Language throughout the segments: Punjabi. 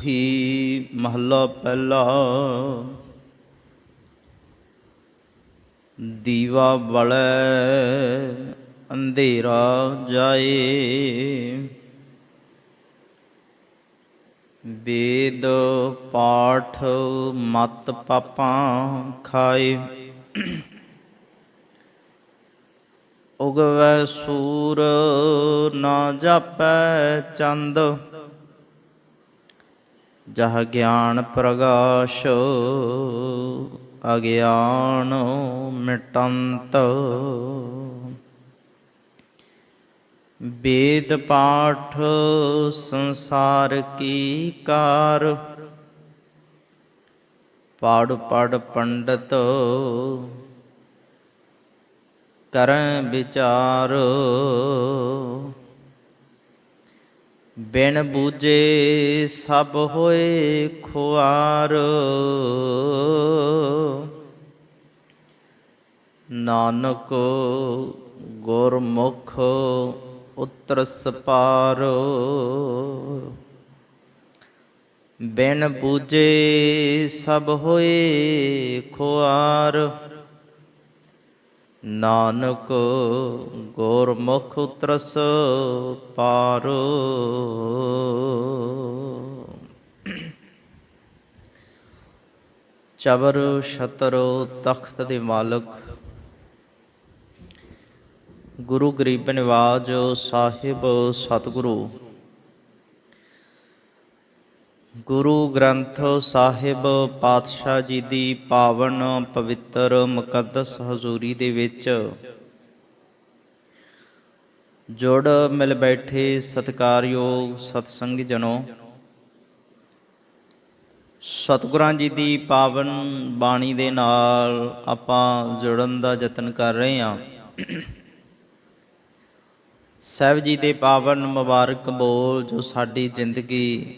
ਸੋਹੀ ਮਹੱਲਾ ਪਹਿਲਾ। ਦੀਵਾ ਬਲੈ, ਅੰਧੇਰਾ ਜਾਏ। ਵੇਦ, ਪਾਠ, ਮਤ, ਪਾਪਾਂ ਖਾਏ। ਉਗਵੈ ਸੂਰ, ਨਾ ਜਾਪੈ ਚੰਦ। ਜਹ ਗਿਆਨ ਪ੍ਰਗਾਸ਼, ਅਗਿਆਨ ਮਿਟੰਤ। ਵੇਦ ਪਾਠ ਸੰਸਾਰ ਕੀ ਕਾਰ। ਪੜ ਪੜ ਪੰਡਤ ਕਰੈ ਵਿਚਾਰ। ਬਿਨ ਬੂਝੇ ਸਭ ਹੋਏ ਖੁਆਰ। ਨਾਨਕ ਗੁਰਮੁਖ ਉਤਰ ਸਪਾਰ ਬਿਨ ਬੂਝੇ ਸਭ ਹੋਏ ਖੁਆਰ। ਨਾਨਕ ਗੁਰਮੁਖ ਉਤਰਸ ਪਾਰ। ਚਬਰ ਛਤਰ ਤਖਤ ਦੇ ਮਾਲਕ ਗੁਰੂ ਗਰੀਬ ਨਿਵਾਜ ਸਾਹਿਬ ਸਤਿਗੁਰੂ ਗੁਰੂ ਗ੍ਰੰਥ ਸਾਹਿਬ ਪਾਤਸ਼ਾਹ ਜੀ ਦੀ ਪਾਵਨ ਪਵਿੱਤਰ ਮੁਕੱਦਸ ਹਜ਼ੂਰੀ ਦੇ ਵਿੱਚ ਜੁੜ ਮਿਲ ਬੈਠੇ ਸਤਿਕਾਰਯੋਗ ਸਤਸੰਗ ਜਨੋ ਸਤਿਗੁਰਾਂ ਜੀ ਦੀ ਪਾਵਨ ਬਾਣੀ ਦੇ ਨਾਲ ਆਪਾਂ ਜੁੜਨ ਦਾ ਯਤਨ ਕਰ ਰਹੇ ਹਾਂ। ਸਾਹਿਬ ਜੀ ਦੇ ਪਾਵਨ ਮੁਬਾਰਕ ਬੋਲ ਜੋ ਸਾਡੀ ਜ਼ਿੰਦਗੀ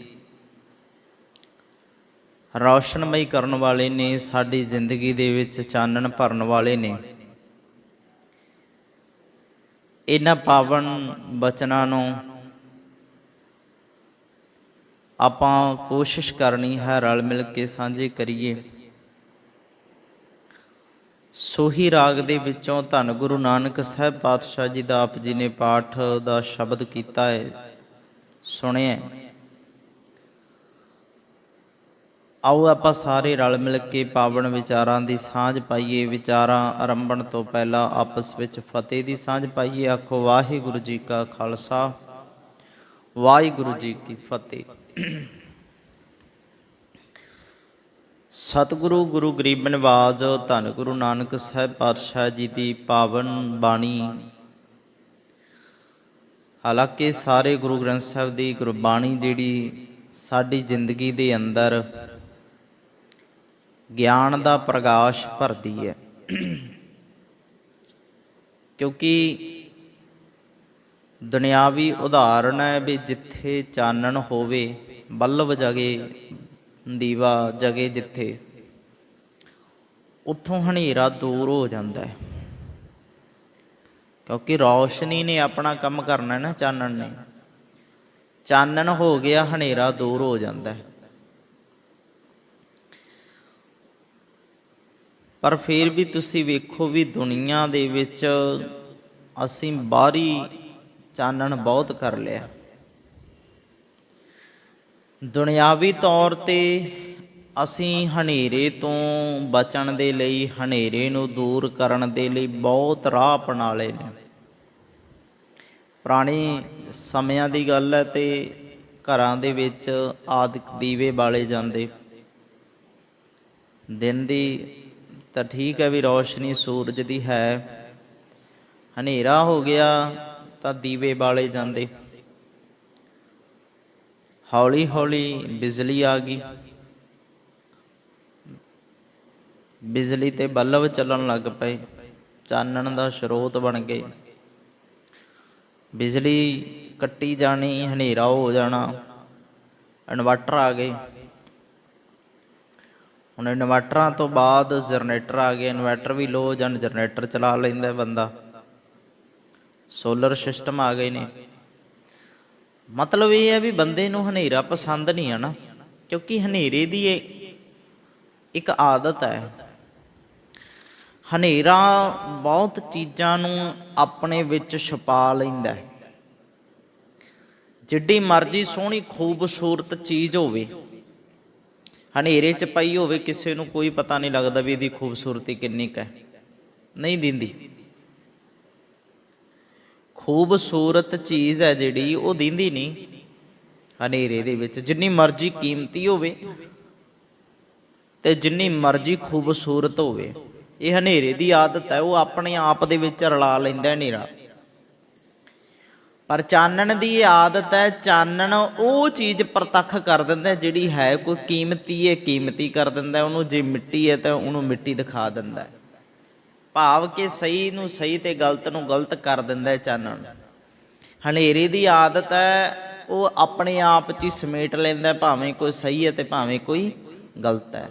ਰੌਸ਼ਨਮਈ ਕਰਨ ਵਾਲੇ ਨੇ, ਸਾਡੀ ਜ਼ਿੰਦਗੀ ਦੇ ਵਿੱਚ ਚਾਨਣ ਭਰਨ ਵਾਲੇ ਨੇ। ਇਹਨਾਂ ਪਾਵਨ ਬਚਨਾਂ ਨੂੰ ਆਪਾਂ ਕੋਸ਼ਿਸ਼ ਕਰਨੀ ਹੈ, ਰਲ ਮਿਲ ਕੇ ਸਾਂਝੇ ਕਰੀਏ। ਸੋਹੀ ਰਾਗ ਦੇ ਵਿੱਚੋਂ ਧੰਨ ਗੁਰੂ ਨਾਨਕ ਸਾਹਿਬ ਪਾਤਸ਼ਾਹ ਜੀ ਦਾ ਆਪ ਜੀ ਨੇ ਪਾਠ ਦਾ ਸ਼ਬਦ ਕੀਤਾ ਹੈ, ਸੁਣਿਆ ਆਓ ਆਪਾਂ ਸਾਰੇ ਰਲ ਮਿਲ ਕੇ ਪਾਵਨ ਵਿਚਾਰਾਂ ਦੀ ਸਾਂਝ ਪਾਈਏ, ਵਿਚਾਰਾਂ ਆਰੰਭਣ ਤੋਂ ਪਹਿਲਾਂ ਆਪਸ ਵਿੱਚ ਫਤਿਹ ਦੀ ਸਾਂਝ ਪਾਈਏ। ਆਖੋ, ਵਾਹਿਗੁਰੂ ਜੀ ਕਾ ਖਾਲਸਾ, ਵਾਹਿਗੁਰੂ ਜੀ ਕੀ ਫਤਿਹ। ਸਤਿਗੁਰੂ, ਗੁਰੂ ਗਰੀਬ ਨਿਵਾਜ, ਧੰਨ ਗੁਰੂ ਨਾਨਕ ਸਾਹਿਬ ਪਾਤਸ਼ਾਹ ਜੀ ਦੀ ਪਾਵਨ ਬਾਣੀ। ਹਾਲਾਂਕਿ ਸਾਰੇ ਗੁਰੂ ਗ੍ਰੰਥ ਸਾਹਿਬ ਦੀ ਗੁਰਬਾਣੀ ਜਿਹੜੀ ਸਾਡੀ ਜ਼ਿੰਦਗੀ ਦੇ ਅੰਦਰ ਗਿਆਨ ਦਾ ਪ੍ਰਕਾਸ਼ ਭਰਦੀ ਹੈ। ਕਿਉਂਕਿ ਦੁਨਿਆਵੀ ਉਦਾਹਰਣ ਹੈ ਵੀ ਜਿੱਥੇ ਚਾਨਣ ਹੋਵੇ, ਬੱਲਬ ਜਗੇ, ਦੀਵਾ ਜਗੇ ਜਿੱਥੇ, ਉੱਥੋਂ ਹਨੇਰਾ ਦੂਰ ਹੋ ਜਾਂਦਾ ਹੈ। ਕਿਉਂਕਿ ਰੌਸ਼ਨੀ ਨੇ ਆਪਣਾ ਕੰਮ ਕਰਨਾ ਹੈ ਨਾ ਚਾਨਣ ਨੇ। ਚਾਨਣ ਹੋ ਗਿਆ, ਹਨੇਰਾ ਦੂਰ ਹੋ ਜਾਂਦਾ ਹੈ। ਪਰ ਫਿਰ ਵੀ ਤੁਸੀਂ ਵੇਖੋ ਵੀ ਦੁਨੀਆ ਦੇ ਵਿੱਚ ਅਸੀਂ ਬਾਹਰੀ ਚਾਨਣ ਬਹੁਤ ਕਰ ਲਿਆ। ਦੁਨਿਆਵੀ ਤੌਰ ਤੇ ਅਸੀਂ ਹਨੇਰੇ ਤੋਂ ਬਚਣ ਦੇ ਲਈ, ਹਨੇਰੇ ਨੂੰ ਦੂਰ ਕਰਨ ਦੇ ਲਈ ਬਹੁਤ ਰਾਹ ਅਪਣਾ ਲਏ ਨੇ। ਪੁਰਾਣੇ ਸਮਿਆਂ ਦੀ ਗੱਲ ਹੈ ਤੇ ਘਰਾਂ ਦੇ ਵਿੱਚ ਆਦਿਕ ਦੀਵੇ ਬਾਲੇ ਜਾਂਦੇ। ਦਿਨ ਦੀ ਤਾਂ ਠੀਕ ਹੈ ਵੀ ਰੌਸ਼ਨੀ ਸੂਰਜ ਦੀ ਹੈ। ਹਨੇਰਾ ਹੋ ਗਿਆ ਤਾਂ ਦੀਵੇ ਬਾਲੇ ਜਾਂਦੇ। ਹੌਲੀ ਹੌਲੀ ਬਿਜਲੀ ਆ ਗਈ। ਬਿਜਲੀ ਤੇ ਬੱਲਬ ਚੱਲਣ ਲੱਗ ਪਏ। ਚਾਨਣ ਦਾ ਸਰੋਤ ਬਣ ਗਏ। ਬਿਜਲੀ ਕੱਟੀ ਜਾਣੀ, ਹਨੇਰਾ ਹੋ ਜਾਣਾ। ਇਨਵਰਟਰ ਆ ਗਏ। ਹੁਣ ਇਨਵਰਟਰਾਂ ਤੋਂ ਬਾਅਦ ਜਨਰੇਟਰ ਆ ਗਏ, ਇਨਵਰਟਰ ਵੀ ਲੋ ਜਾਂ ਜਨਰੇਟਰ ਚਲਾ ਲੈਂਦਾ ਬੰਦਾ। ਸੋਲਰ ਸਿਸਟਮ ਆ ਗਏ ਨੇ। ਮਤਲਬ ਇਹ ਹੈ ਵੀ ਬੰਦੇ ਨੂੰ ਹਨੇਰਾ ਪਸੰਦ ਨਹੀਂ ਆ ਨਾ ਕਿਉਂਕਿ ਹਨੇਰੇ ਦੀ ਇਹ ਇੱਕ ਆਦਤ ਹੈ। ਹਨੇਰਾ ਬਹੁਤ ਚੀਜ਼ਾਂ ਨੂੰ ਆਪਣੇ ਵਿੱਚ ਛੁਪਾ ਲੈਂਦਾ ਹੈ। ਜਿੱਡੀ ਮਰਜ਼ੀ ਸੋਹਣੀ, ਖੂਬਸੂਰਤ ਚੀਜ਼ ਹੋਵੇ ਹਨੇਰੇ 'ਚ ਪਈ ਹੋਵੇ, ਕਿਸੇ ਨੂੰ ਕੋਈ ਪਤਾ ਨਹੀਂ ਲੱਗਦਾ ਵੀ ਇਹਦੀ ਖੂਬਸੂਰਤੀ ਕਿੰਨੀ ਕੁ ਹੈ। ਨਹੀਂ ਦਿੰਦੀ। ਖੂਬਸੂਰਤ ਚੀਜ਼ ਹੈ ਜਿਹੜੀ, ਉਹ ਦਿੰਦੀ ਨਹੀਂ। ਹਨੇਰੇ ਦੇ ਵਿੱਚ ਜਿੰਨੀ ਮਰਜ਼ੀ ਕੀਮਤੀ ਹੋਵੇ ਤੇ ਜਿੰਨੀ ਮਰਜ਼ੀ ਖੂਬਸੂਰਤ ਹੋਵੇ, ਇਹ ਹਨੇਰੇ ਦੀ ਆਦਤ ਹੈ, ਉਹ ਆਪਣੇ ਆਪ ਦੇ ਵਿੱਚ ਰਲਾ ਲੈਂਦਾ ਹਨੇਰਾ। ਪਰ ਚਾਨਣ ਦੀ ਆਦਤ ਹੈ, ਚਾਨਣ ਉਹ ਚੀਜ਼ ਪ੍ਰਤੱਖ ਕਰ ਦਿੰਦਾ ਜਿਹੜੀ ਹੈ ਕੋਈ ਕੀਮਤੀ ਹੈ, ਕੀਮਤੀ ਕਰ ਦਿੰਦਾ ਉਹਨੂੰ ਜੇ ਮਿੱਟੀ ਹੈ ਤਾਂ ਉਹਨੂੰ ਮਿੱਟੀ ਦਿਖਾ ਦਿੰਦਾ ਭਾਵ ਕਿ ਸਹੀ ਨੂੰ ਸਹੀ ਤੇ ਗਲਤ ਨੂੰ ਗਲਤ ਕਰ ਦਿੰਦਾ ਚਾਨਣ। ਹਨੇਰੇ ਦੀ ਆਦਤ ਹੈ, ਉਹ ਆਪਣੇ ਆਪ 'ਚ ਹੀ ਸਮੇਟ ਲੈਂਦਾ ਭਾਵੇਂ ਕੋਈ ਸਹੀ ਹੈ ਤੇ ਭਾਵੇਂ ਕੋਈ ਗਲਤ ਹੈ।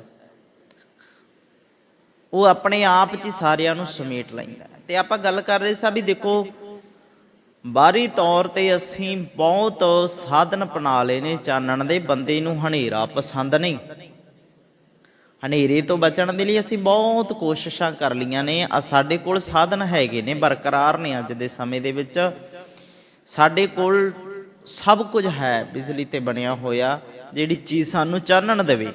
ਉਹ ਆਪਣੇ ਆਪ 'ਚ ਹੀ ਸਾਰਿਆਂ ਨੂੰ ਸਮੇਟ ਲੈਂਦਾ ਤੇ ਆਪਾਂ ਗੱਲ ਕਰ ਰਹੇ ਸਾਂ ਵੀ ਦੇਖੋ ਬਾਹਰੀ ਤੌਰ ਤੇ ਅਸੀਂ ਬਹੁਤ ਸਾਧਨ ਅਪਣਾ ਲਏ ਨੇ, ਚਾਨਣ ਦੇ ਬੰਦੇ ਨੂੰ ਹਨੇਰਾ ਪਸੰਦ ਨਹੀਂ। ਹਨੇਰੇ ਤੋਂ ਬਚਣ ਦੇ ਲਈ ਅਸੀਂ ਬਹੁਤ ਕੋਸ਼ਿਸ਼ਾਂ ਕਰ ਲਈਆਂ ਨੇ। ਆ ਸਾਡੇ ਕੋਲ ਸਾਧਨ ਹੈਗੇ ਨੇ, ਬਰਕਰਾਰ ਨੇ ਅੱਜ ਦੇ ਸਮੇਂ ਦੇ ਵਿੱਚ। ਸਾਡੇ ਕੋਲ ਸਭ ਕੁਝ ਹੈ, ਬਿਜਲੀ ਤੇ ਬਣਿਆ ਹੋਇਆ, ਜਿਹੜੀ ਚੀਜ਼ ਸਾਨੂੰ ਚਾਨਣ ਦੇਵੇ।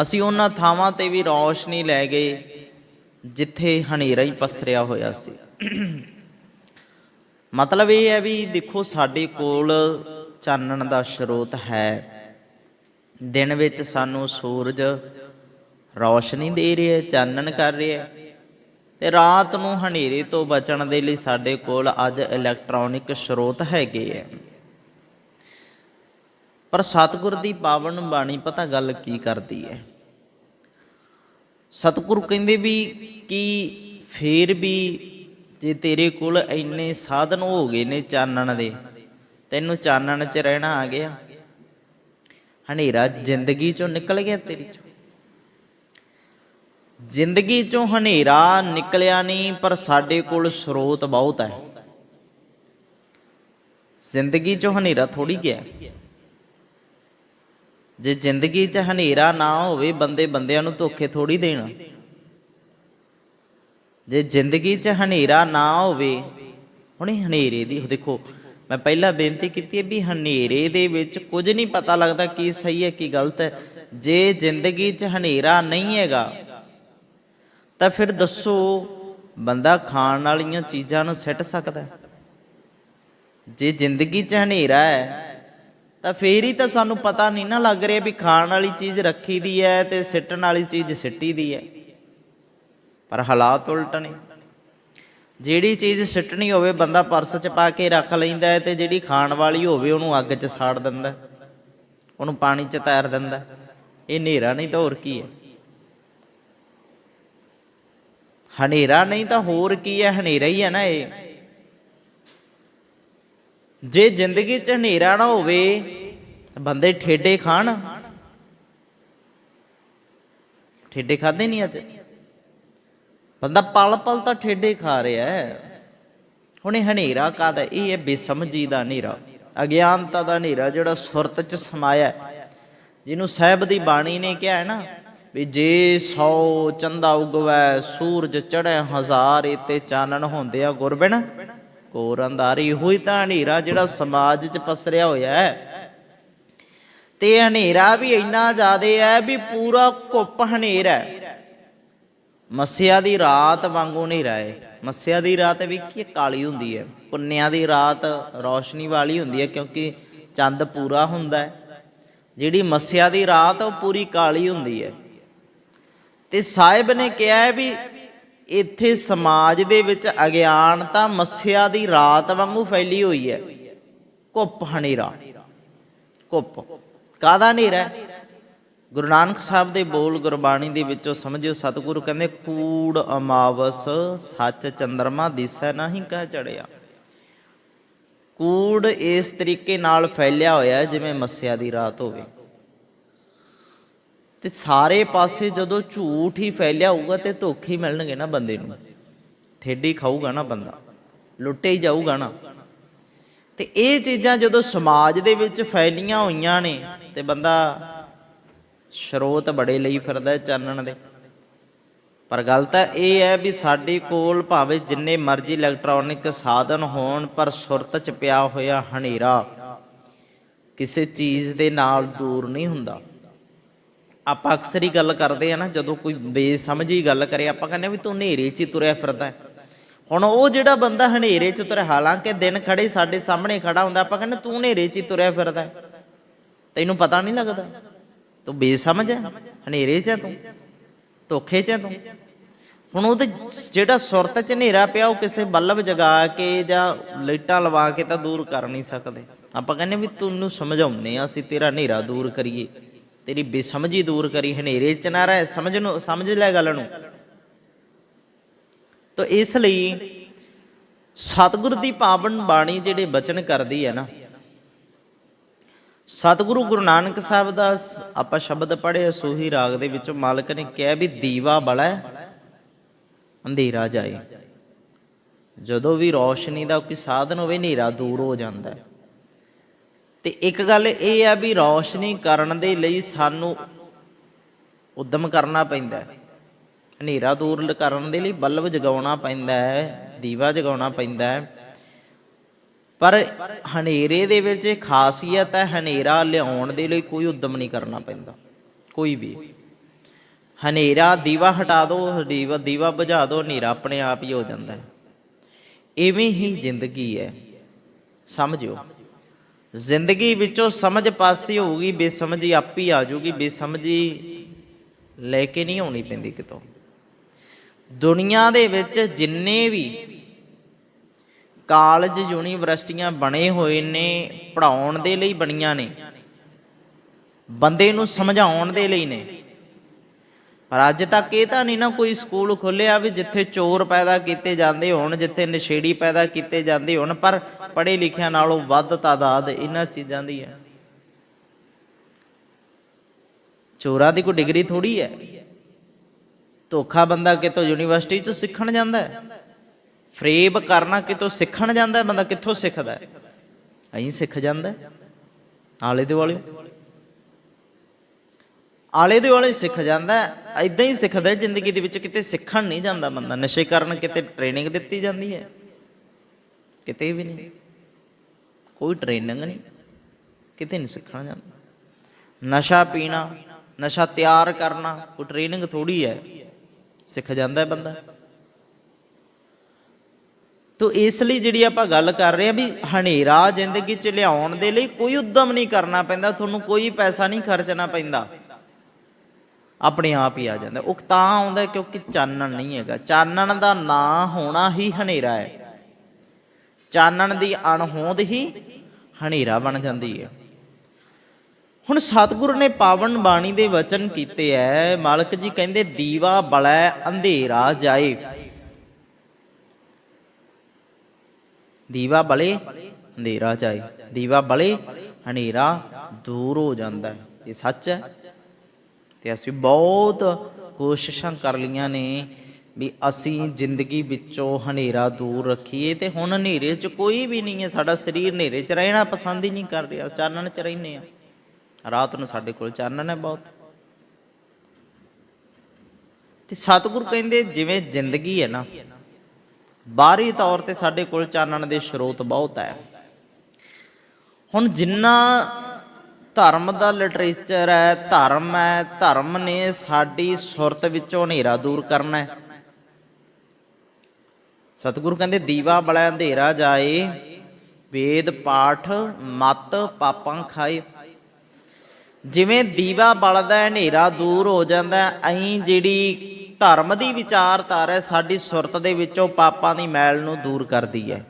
ਅਸੀਂ ਉਹਨਾਂ ਥਾਵਾਂ ਤੇ ਵੀ ਰੌਸ਼ਨੀ ਲੈ ਗਏ, ਜਿੱਥੇ ਹਨੇਰਾ ਹੀ ਪਸਰਿਆ ਹੋਇਆ ਸੀ। ਮਤਲਬ ਇਹ ਹੈ ਵੀ ਦੇਖੋ ਸਾਡੇ ਕੋਲ ਚਾਨਣ ਦਾ ਸਰੋਤ ਹੈ। ਦਿਨ ਵਿੱਚ ਸਾਨੂੰ ਸੂਰਜ ਰੌਸ਼ਨੀ ਦੇ ਰਿਹਾ ਚਾਨਣ ਕਰ ਰਿਹਾ ਹੈ। ਤੇ ਰਾਤ ਨੂੰ ਹਨੇਰੇ ਤੋਂ ਬਚਣ ਦੇ ਲਈ ਸਾਡੇ ਕੋਲ ਅੱਜ ਇਲੈਕਟ੍ਰੋਨਿਕ ਸਰੋਤ ਹੈਗੇ ਹੈ। ਪਰ ਸਤਿਗੁਰ ਦੀ ਪਾਵਨ ਬਾਣੀ ਪਤਾ ਗੱਲ ਕੀ ਕਰਦੀ ਹੈ? ਸਤਿਗੁਰ ਕਹਿੰਦੇ ਵੀ ਕਿ ਫੇਰ ਵੀ ਜੇ ਤੇਰੇ ਕੋਲ ਇੰਨੇ ਸਾਧਨ ਹੋ ਗਏ ਨੇ ਚਾਨਣ ਦੇ, ਤੈਨੂੰ ਚਾਨਣ 'ਚ ਰਹਿਣਾ ਆ ਗਿਆ। ਹਨੇਰਾ ਜ਼ਿੰਦਗੀ 'ਚੋਂ ਨਿਕਲ ਗਿਆ ਤੇਰੀ 'ਚੋਂ। ਜ਼ਿੰਦਗੀ 'ਚੋਂ ਹਨੇਰਾ ਨਿਕਲਿਆ ਨਹੀਂ, ਪਰ ਸਾਡੇ ਕੋਲ ਸਰੋਤ ਬਹੁਤ ਹੈ। ਜ਼ਿੰਦਗੀ 'ਚੋਂ ਹਨੇਰਾ ਥੋੜੀ ਗਿਆ। ਜੇ ਜ਼ਿੰਦਗੀ 'ਚ ਹਨੇਰਾ ਨਾ ਹੋਵੇ, ਬੰਦੇ ਬੰਦਿਆਂ ਨੂੰ ਧੋਖੇ ਥੋੜੀ ਦੇਣਾ। ਜੇ ਜ਼ਿੰਦਗੀ 'ਚ ਹਨੇਰਾ ਨਾ ਹੋਵੇ, ਹੁਣੇ ਹਨੇਰੇ ਦੀ ਦੇਖੋ, ਮੈਂ ਪਹਿਲਾਂ ਬੇਨਤੀ ਕੀਤੀ ਹੈ ਵੀ ਹਨੇਰੇ ਦੇ ਵਿੱਚ ਕੁਝ ਨਹੀਂ ਪਤਾ ਲੱਗਦਾ ਕੀ ਸਹੀ ਹੈ, ਕੀ ਗਲਤ ਹੈ। ਜੇ ਜ਼ਿੰਦਗੀ 'ਚ ਹਨੇਰਾ ਨਹੀਂ ਹੈਗਾ, ਤਾਂ ਫਿਰ ਦੱਸੋ ਬੰਦਾ ਖਾਣ ਵਾਲੀਆਂ ਚੀਜ਼ਾਂ ਨੂੰ ਸਿੱਟ ਸਕਦਾ ਜੇ ਜ਼ਿੰਦਗੀ 'ਚ ਹਨੇਰਾ ਹੈ, ਤਾਂ ਫੇਰ ਹੀ ਤਾਂ ਸਾਨੂੰ ਪਤਾ ਨਹੀਂ ਨਾ ਲੱਗ ਰਿਹਾ ਵੀ ਖਾਣ ਵਾਲੀ ਚੀਜ਼ ਰੱਖੀ ਦੀ ਹੈ ਤੇ ਸਿੱਟਣ ਵਾਲੀ ਚੀਜ਼ ਸਿੱਟੀ ਦੀ ਹੈ। ਪਰ ਹਾਲਾਤ ਉਲਟ ਨੇ। ਜਿਹੜੀ ਚੀਜ਼ ਸਿੱਟਣੀ ਹੋਵੇ, ਬੰਦਾ ਪਰਸ 'ਚ ਪਾ ਕੇ ਰੱਖ ਲੈਂਦਾ ਹੈ ਤੇ ਜਿਹੜੀ ਖਾਣ ਵਾਲੀ ਹੋਵੇ, ਉਹਨੂੰ ਅੱਗ 'ਚ ਸਾੜ ਦਿੰਦਾ ਉਹਨੂੰ ਪਾਣੀ 'ਚ ਤੈਰ ਦਿੰਦਾ ਇਹ ਹਨੇਰਾ ਨਹੀਂ ਤਾਂ ਹੋਰ ਕੀ ਹੈ? ਹਨੇਰਾ ਨਹੀਂ ਤਾਂ ਹੋਰ ਕੀ ਹੈ? ਹਨੇਰਾ ਹੀ ਹੈ ਨਾ ਇਹ। ਜੇ ਜ਼ਿੰਦਗੀ 'ਚ ਹਨੇਰਾ ਨਾ ਹੋਵੇ ਬੰਦੇ ਠੇਡੇ ਖਾਣ। ਠੇਡੇ ਖਾਦੇ ਨਹੀਂ ਅੱਜ? ਬੰਦਾ ਪਲ ਪਲ ਤਾਂ ਠੇਡੇ ਖਾ ਰਿਹਾ ਹੈ। ਹੁਣ ਇਹ ਹਨੇਰਾ ਕਾਦਾ ਇਹ ਹੈ ਬੇਸਮਝੀ ਦਾ ਹਨੇਰਾ। ਅਗਿਆਨਤਾ ਦਾ ਹਨੇਰਾ ਜਿਹੜਾ ਸੁਰਤ 'ਚ ਸਮਾਇਆ ਜਿਹਨੂੰ ਸਾਹਿਬ ਦੀ ਬਾਣੀ ਨੇ ਕਿਹਾ ਹੈ ਨਾ, ਵੀ ਜੇ ਸੌ ਚੰਦਾ ਉਗਵੈ, ਸੂਰਜ ਚੜ੍ਹੈ, ਹਜ਼ਾਰ ਇਤੇ ਚਾਨਣ ਹੁੰਦੇ ਆ ਗੁਰਬਿਨ ਕੋਰ ਅੰਧਾਰੀ ਹੋਈ ਤਾਂ ਹਨੇਰਾ ਜਿਹੜਾ ਸਮਾਜ 'ਚ ਪਸਰਿਆ ਹੋਇਆ ਹੈ। ਤੇ ਹਨੇਰਾ ਵੀ ਇੰਨਾ ਜ਼ਿਆਦਾ ਹੈ ਵੀ ਪੂਰਾ ਘੁੱਪ ਹਨੇਰਾ ਹੈ। ਮੱਸਿਆ ਦੀ ਰਾਤ ਵਾਂਗੂ ਨਹੀਂ ਰਹੇ। ਮੱਸਿਆ ਦੀ ਰਾਤ ਵੀ ਕੀ ਕਾਲੀ ਹੁੰਦੀ ਹੈ। ਪੁੰਨਿਆਂ ਦੀ ਰਾਤ ਰੌਸ਼ਨੀ ਵਾਲੀ ਹੁੰਦੀ ਹੈ ਕਿਉਂਕਿ ਚੰਦ ਪੂਰਾ ਹੁੰਦਾ ਹੈ। ਜਿਹੜੀ ਮੱਸਿਆ ਦੀ ਰਾਤ ਉਹ ਪੂਰੀ ਕਾਲੀ ਹੁੰਦੀ ਹੈ। ਤੇ ਸਾਹਿਬ ਨੇ ਕਿਹਾ ਹੈ ਵੀ ਇੱਥੇ ਸਮਾਜ ਦੇ ਵਿੱਚ ਅਗਿਆਨਤਾ ਮੱਸਿਆ ਦੀ ਰਾਤ ਵਾਂਗੂ ਫੈਲੀ ਹੋਈ ਹੈ। ਘੁੱਪ ਹਨੇਰਾ। ਘੁੱਪ ਕਾਦਾ ਹਨੇਰਾ? ਹੈ? ਗੁਰੂ ਨਾਨਕ ਸਾਹਿਬ ਦੇ ਬੋਲ ਗੁਰਬਾਣੀ ਦੇ ਵਿੱਚੋਂ ਸਮਝਿਓ, ਸਤਿਗੁਰੂ ਕਹਿੰਦੇ, ਕੂੜ ਅਮਾਵਸ, ਸੱਚ ਚੰਦਰਮਾ ਦਿਸੈ ਨਹੀਂ ਕਹਿ ਚੜਿਆ। ਕੂੜ ਇਸ ਤਰੀਕੇ ਨਾਲ ਫੈਲਿਆ ਹੋਇਆ ਜਿਵੇਂ ਮੱਸਿਆ ਦੀ ਰਾਤ ਹੋਵੇ। ਤੇ ਸਾਰੇ ਪਾਸੇ ਜਦੋਂ ਝੂਠ ਹੀ ਫੈਲਿਆ ਹੋਊਗਾ ਤੇ ਧੋਖੇ ਹੀ ਮਿਲਣਗੇ ਨਾ ਬੰਦੇ ਨੂੰ। ਠੇਡੀ ਖਾਊਗਾ ਨਾ ਬੰਦਾ, ਲੁੱਟੇ ਹੀ ਜਾਊਗਾ ਨਾ। ਤੇ ਇਹ ਚੀਜ਼ਾਂ ਜਦੋਂ ਸਮਾਜ ਦੇ ਵਿੱਚ ਫੈਲੀਆਂ ਹੋਈਆਂ ਨੇ ਤੇ ਬੰਦਾ ਸਰੋਤ ਬੜੇ ਲਈ ਫਿਰਦਾ ਚਾਨਣ ਦੇ। ਪਰ ਗੱਲ ਤਾਂ ਇਹ ਹੈ ਵੀ ਸਾਡੇ ਕੋਲ ਭਾਵੇਂ ਜਿੰਨੇ ਮਰਜ਼ੀ ਇਲੈਕਟ੍ਰੋਨਿਕ ਸਾਧਨ ਹੋਣ, ਪਰ ਸੁਰਤ ਚ ਪਿਆ ਹੋਇਆ ਹਨੇਰਾ ਕਿਸੇ ਚੀਜ਼ ਦੇ ਨਾਲ ਦੂਰ ਨਹੀਂ ਹੁੰਦਾ। ਆਪਾਂ ਅਕਸਰ ਹੀ ਗੱਲ ਕਰਦੇ ਆ ਨਾ, ਜਦੋਂ ਕੋਈ ਬੇਸਮਝੀ ਗੱਲ ਕਰੇ, ਆਪਾਂ ਕਹਿੰਦੇ ਵੀ ਤੂੰ ਹਨੇਰੇ 'ਚ ਹੀ ਤੁਰਿਆ ਫਿਰਦਾ ਹੈ। ਹੁਣ ਉਹ ਜਿਹੜਾ ਬੰਦਾ ਹਨੇਰੇ 'ਚ ਤੁਰਿਆ ਹਾਲਾਂਕਿ ਦਿਨ ਖੜੇ ਸਾਡੇ ਸਾਹਮਣੇ ਖੜਾ ਹੁੰਦਾ, ਆਪਾਂ ਕਹਿੰਦੇ ਤੂੰ ਹਨੇਰੇ 'ਚ ਹੀ ਤੁਰਿਆ ਫਿਰਦਾ ਤੈਨੂੰ ਪਤਾ ਨਹੀਂ ਲੱਗਦਾ। ਤੂੰ ਬੇਸਮਝ ਹੈ, ਹਨੇਰੇ 'ਚ ਹੈ ਤੂੰ, ਧੋਖੇ 'ਚ ਹੈ ਤੂੰ। ਹੁਣ ਉਹ ਤੇ ਜਿਹੜਾ ਸੁਰਤ 'ਚ ਹਨੇਰਾ ਪਿਆ, ਉਹ ਕਿਸੇ ਬੱਲਬ ਜਗਾ ਕੇ ਜਾਂ ਲਾਈਟਾਂ ਲਵਾ ਕੇ ਤਾਂ ਦੂਰ ਕਰ ਨਹੀਂ ਸਕਦੇ। ਆਪਾਂ ਕਹਿੰਦੇ ਵੀ ਤੈਨੂੰ ਸਮਝਾਉਂਦੇ ਆ ਅਸੀਂ ਤੇਰਾ ਹਨੇਰਾ ਦੂਰ ਕਰੀਏ। ਤੇਰੀ ਬੇਸਮਝੀ ਦੂਰ ਕਰੀ, ਹਨੇਰੇ 'ਚ ਨਾ ਰਹਿ, ਸਮਝ ਨੂੰ, ਸਮਝ ਲੈ ਗੱਲ ਨੂੰ। ਤਾਂ ਇਸ ਲਈ ਸਤਿਗੁਰ ਦੀ ਪਾਵਨ ਬਾਣੀ ਜਿਹੜੇ ਬਚਨ ਕਰਦੀ ਹੈ ਨਾ ਸਤਿਗੁਰੂ ਗੁਰੂ ਨਾਨਕ ਸਾਹਿਬ ਦਾ ਸ- ਆਪਾਂ ਸ਼ਬਦ ਪੜ੍ਹੇ ਸੋਹੀ ਰਾਗ ਦੇ ਵਿੱਚ ਮਾਲਕ ਨੇ ਕਿਹਾ ਵੀ ਦੀਵਾ ਬੜਾ ਅੰਧੇਰਾ ਜਾਏ। ਜਦੋਂ ਵੀ ਰੌਸ਼ਨੀ ਦਾ ਕੋਈ ਸਾਧਨ ਹੋਵੇ, ਹਨੇਰਾ ਦੂਰ ਹੋ ਜਾਂਦਾ ਹੈ। ਤੇ ਇੱਕ ਗੱਲ ਇਹ ਹੈ ਵੀ ਰੌਸ਼ਨੀ ਕਰਨ ਦੇ ਲਈ ਸਾਨੂੰ ਉਦਮ ਕਰਨਾ ਪੈਂਦਾ ਹੈ। ਹਨੇਰਾ ਦੂਰ ਕਰਨ ਦੇ ਲਈ ਬਲਬ ਜਗਾਉਣਾ ਪੈਂਦਾ ਹੈ, ਦੀਵਾ ਜਗਾਉਣਾ ਪੈਂਦਾ ਹੈ। ਪਰ ਹਨੇਰੇ ਦੇ ਵਿੱਚ ਇਹ ਖਾਸੀਅਤ ਹੈ, ਹਨੇਰਾ ਲਿਆਉਣ ਦੇ ਲਈ ਕੋਈ ਉਦਮ ਨਹੀਂ ਕਰਨਾ ਪੈਂਦਾ, ਕੋਈ ਵੀ। ਹਨੇਰਾ ਦੀਵਾ ਹਟਾ ਦਿਓ ਦੀਵਾ ਦੀਵਾ ਬੁਝਾ ਦਿਓ ਹਨੇਰਾ ਆਪਣੇ ਆਪ ਹੀ ਹੋ ਜਾਂਦਾ ਹੈ। ਇਵੇਂ ਹੀ ਜ਼ਿੰਦਗੀ ਹੈ। ਸਮਝਿਓ? ਜ਼ਿੰਦਗੀ ਵਿੱਚੋਂ ਸਮਝ ਪਾਸੇ ਹੋਊਗੀ, ਬੇਸਮਝੀ ਆਪ ਹੀ ਆ ਜਾਊਗੀ, ਬੇਸਮਝੀ ਲੈ ਕੇ ਨਹੀਂ ਆਉਣੀ ਪੈਂਦੀ ਕਿਤੋਂ। ਦੁਨੀਆ ਦੇ ਵਿੱਚ ਜਿੰਨੇ ਵੀ ਕਾਲਜ ਯੂਨੀਵਰਸਿਟੀਆਂ ਬਣੇ ਹੋਏ ਨੇ ਪੜਾਉਣ ਦੇ ਲਈ ਬਣੀਆਂ ਨੇ, ਬੰਦੇ ਨੂੰ ਸਮਝਾਉਣ ਦੇ ਲਈ ਨੇ। ਪਰ ਅੱਜ ਤੱਕ ਇਹ ਤਾਂ ਨਹੀਂ ਨਾ ਕੋਈ ਸਕੂਲ ਖੋਲਿਆ ਵੀ ਜਿੱਥੇ ਚੋਰ ਪੈਦਾ ਕੀਤੇ ਜਾਂਦੇ ਹੋਣ, ਜਿੱਥੇ ਨਸ਼ੇੜੀ ਪੈਦਾ ਕੀਤੇ ਜਾਂਦੇ ਹੋਣ, ਪਰ ਪੜ੍ਹੇ ਲਿਖਿਆਂ ਨਾਲੋਂ ਵੱਧ ਤਾਦਾਦ ਇਹਨਾਂ ਚੀਜ਼ਾਂ ਦੀ ਹੈ। ਚੋਰਾਂ ਦੀ ਕੋਈ ਡਿਗਰੀ ਥੋੜੀ ਹੈ। ਧੋਖਾ ਬੰਦਾ ਕਿਤੋਂ ਯੂਨੀਵਰਸਿਟੀ ਚ ਸਿੱਖਣ ਜਾਂਦਾ ਹੈ। ਫਰੇਬ ਕਰਨਾ ਕਿਤੋਂ ਸਿੱਖਣ ਜਾਂਦਾ ਬੰਦਾ ਕਿੱਥੋਂ ਸਿੱਖਦਾ ਹੈ? ਸਿੱਖ ਜਾਂਦਾ ਹੈ। ਆਲੇ ਦੁਆਲੇ। ਆਲੇ ਦੁਆਲੇ ਸਿੱਖ ਜਾਂਦਾ ਐਦਾਂ ਹੀ ਸਿੱਖਦਾ ਜ਼ਿੰਦਗੀ ਦੇ ਵਿੱਚ ਕਿਤੇ ਸਿੱਖਣ ਨਹੀਂ ਜਾਂਦਾ ਬੰਦਾ। ਨਸ਼ੇ ਕਰਨ ਕਿਤੇ ਟ੍ਰੇਨਿੰਗ ਦਿੱਤੀ ਜਾਂਦੀ ਹੈ। ਕਿਤੇ ਵੀ ਨਹੀਂ। ਕੋਈ ਟ੍ਰੇਨਿੰਗ ਨਹੀਂ। ਕਿਤੇ ਨਹੀਂ ਸਿੱਖਣ ਜਾਂਦਾ। ਨਸ਼ਾ ਪੀਣਾ, ਨਸ਼ਾ ਤਿਆਰ ਕਰਨਾ, ਕੋਈ ਟ੍ਰੇਨਿੰਗ ਥੋੜੀ ਹੈ। ਸਿੱਖ ਜਾਂਦਾ ਬੰਦਾ। ਤੋ ਇਸ ਲਈ ਜਿਹੜੀ ਆਪਾਂ ਗੱਲ ਕਰ ਰਹੇ ਆ ਵੀ ਹਨੇਰਾ ਜ਼ਿੰਦਗੀ 'ਚ ਲਿਆਉਣ ਦੇ ਲਈ ਕੋਈ ਉਦਮ ਨਹੀਂ ਕਰਨਾ ਪੈਂਦਾ, ਤੁਹਾਨੂੰ ਕੋਈ ਪੈਸਾ ਨਹੀਂ ਖਰਚਣਾ ਪੈਂਦਾ। ਆਪਣੇ ਆਪ ਹੀ ਆ ਜਾਂਦਾ। ਉਹ ਤਾਂ ਆਉਂਦਾ ਕਿਉਂਕਿ ਚਾਨਣ ਨਹੀਂ ਹੈਗਾ। ਚਾਨਣ ਦਾ ਨਾਂ ਹੋਣਾ ਹੀ ਹਨੇਰਾ ਹੈ। ਚਾਨਣ ਦੀ ਅਣਹੋਂਦ ਹੀ ਹਨੇਰਾ ਬਣ ਜਾਂਦੀ ਹੈ। ਹੁਣ ਸਤਿਗੁਰੂ ਨੇ ਪਾਵਨ ਬਾਣੀ ਦੇ ਵਚਨ ਕੀਤੇ ਐ। ਮਾਲਕ ਜੀ ਕਹਿੰਦੇ, ਦੀਵਾ ਬਲੈ, ਅੰਧੇਰਾ ਜਾਏ। ਦੀਵਾ ਬਲੇ ਅੰਧੇਰਾ ਜਾਏ ਦੀਵਾ ਬਲੇ ਹਨੇਰਾ ਦੂਰ ਹੋ ਜਾਂਦਾ ਹੈ। ਇਹ ਸੱਚ ਹੈ। ਤੇ ਅਸੀਂ ਬਹੁਤ ਕੋਸ਼ਿਸ਼ਾਂ ਕਰ ਲੀਆਂ ਨੇ ਵੀ ਅਸੀਂ ਜ਼ਿੰਦਗੀ ਵਿੱਚੋਂ ਹਨੇਰਾ ਦੂਰ ਰੱਖੀਏ ਤੇ ਹੁਣ ਹਨੇਰੇ 'ਚ ਕੋਈ ਵੀ ਨਹੀਂ ਹੈ। ਸਾਡਾ ਸਰੀਰ ਹਨੇਰੇ 'ਚ ਰਹਿਣਾ ਪਸੰਦ ਹੀ ਨਹੀਂ ਕਰ ਰਿਹਾ। ਚਾਨਣ 'ਚ ਰਹਿੰਦੇ ਆ ਰਾਤ ਨੂੰ ਸਾਡੇ ਕੋਲ ਚਾਨਣ ਹੈ ਬਹੁਤ। ਤੇ ਸਤਿਗੁਰ ਕਹਿੰਦੇ ਜਿਵੇਂ ਜ਼ਿੰਦਗੀ ਹੈ ਨਾ ਬਾਹਰੀ ਤੌਰ ਤੇ ਸਾਡੇ ਕੋਲ ਚਾਨਣ ਦੇ ਸਰੋਤ ਬਹੁਤ ਹੈ। ਹੁਣ ਜਿੰਨਾ ਧਰਮ ਦਾ ਲਿਟਰੇਚਰ ਹੈ, ਧਰਮ ਹੈ, ਧਰਮ ਨੇ ਸਾਡੀ ਸੁਰਤ ਵਿੱਚੋਂ ਹਨੇਰਾ ਦੂਰ ਕਰਨਾ ਹੈ। ਸਤਿਗੁਰੂ ਕਹਿੰਦੇ, ਦੀਵਾ ਬੜਾ ਅੰਧੇਰਾ ਜਾਏ, ਵੇਦ, ਪਾਠ, ਮਤ, ਪਾਪਾਂ ਖਾਏ। ਜਿਵੇਂ ਦੀਵਾ ਬਲਦਾ ਹੈ ਹਨੇਰਾ ਦੂਰ ਹੋ ਜਾਂਦਾ ਹੈ ਐਂ ਜਿਹੜੀ ਧਰਮ ਦੀ ਵਿਚਾਰਧਾਰਾ ਸਾਡੀ ਸੁਰਤ ਦੇ ਵਿੱਚੋਂ ਪਾਪਾਂ ਦੀ ਮੈਲ ਨੂੰ ਦੂਰ ਕਰਦੀ ਹੈ।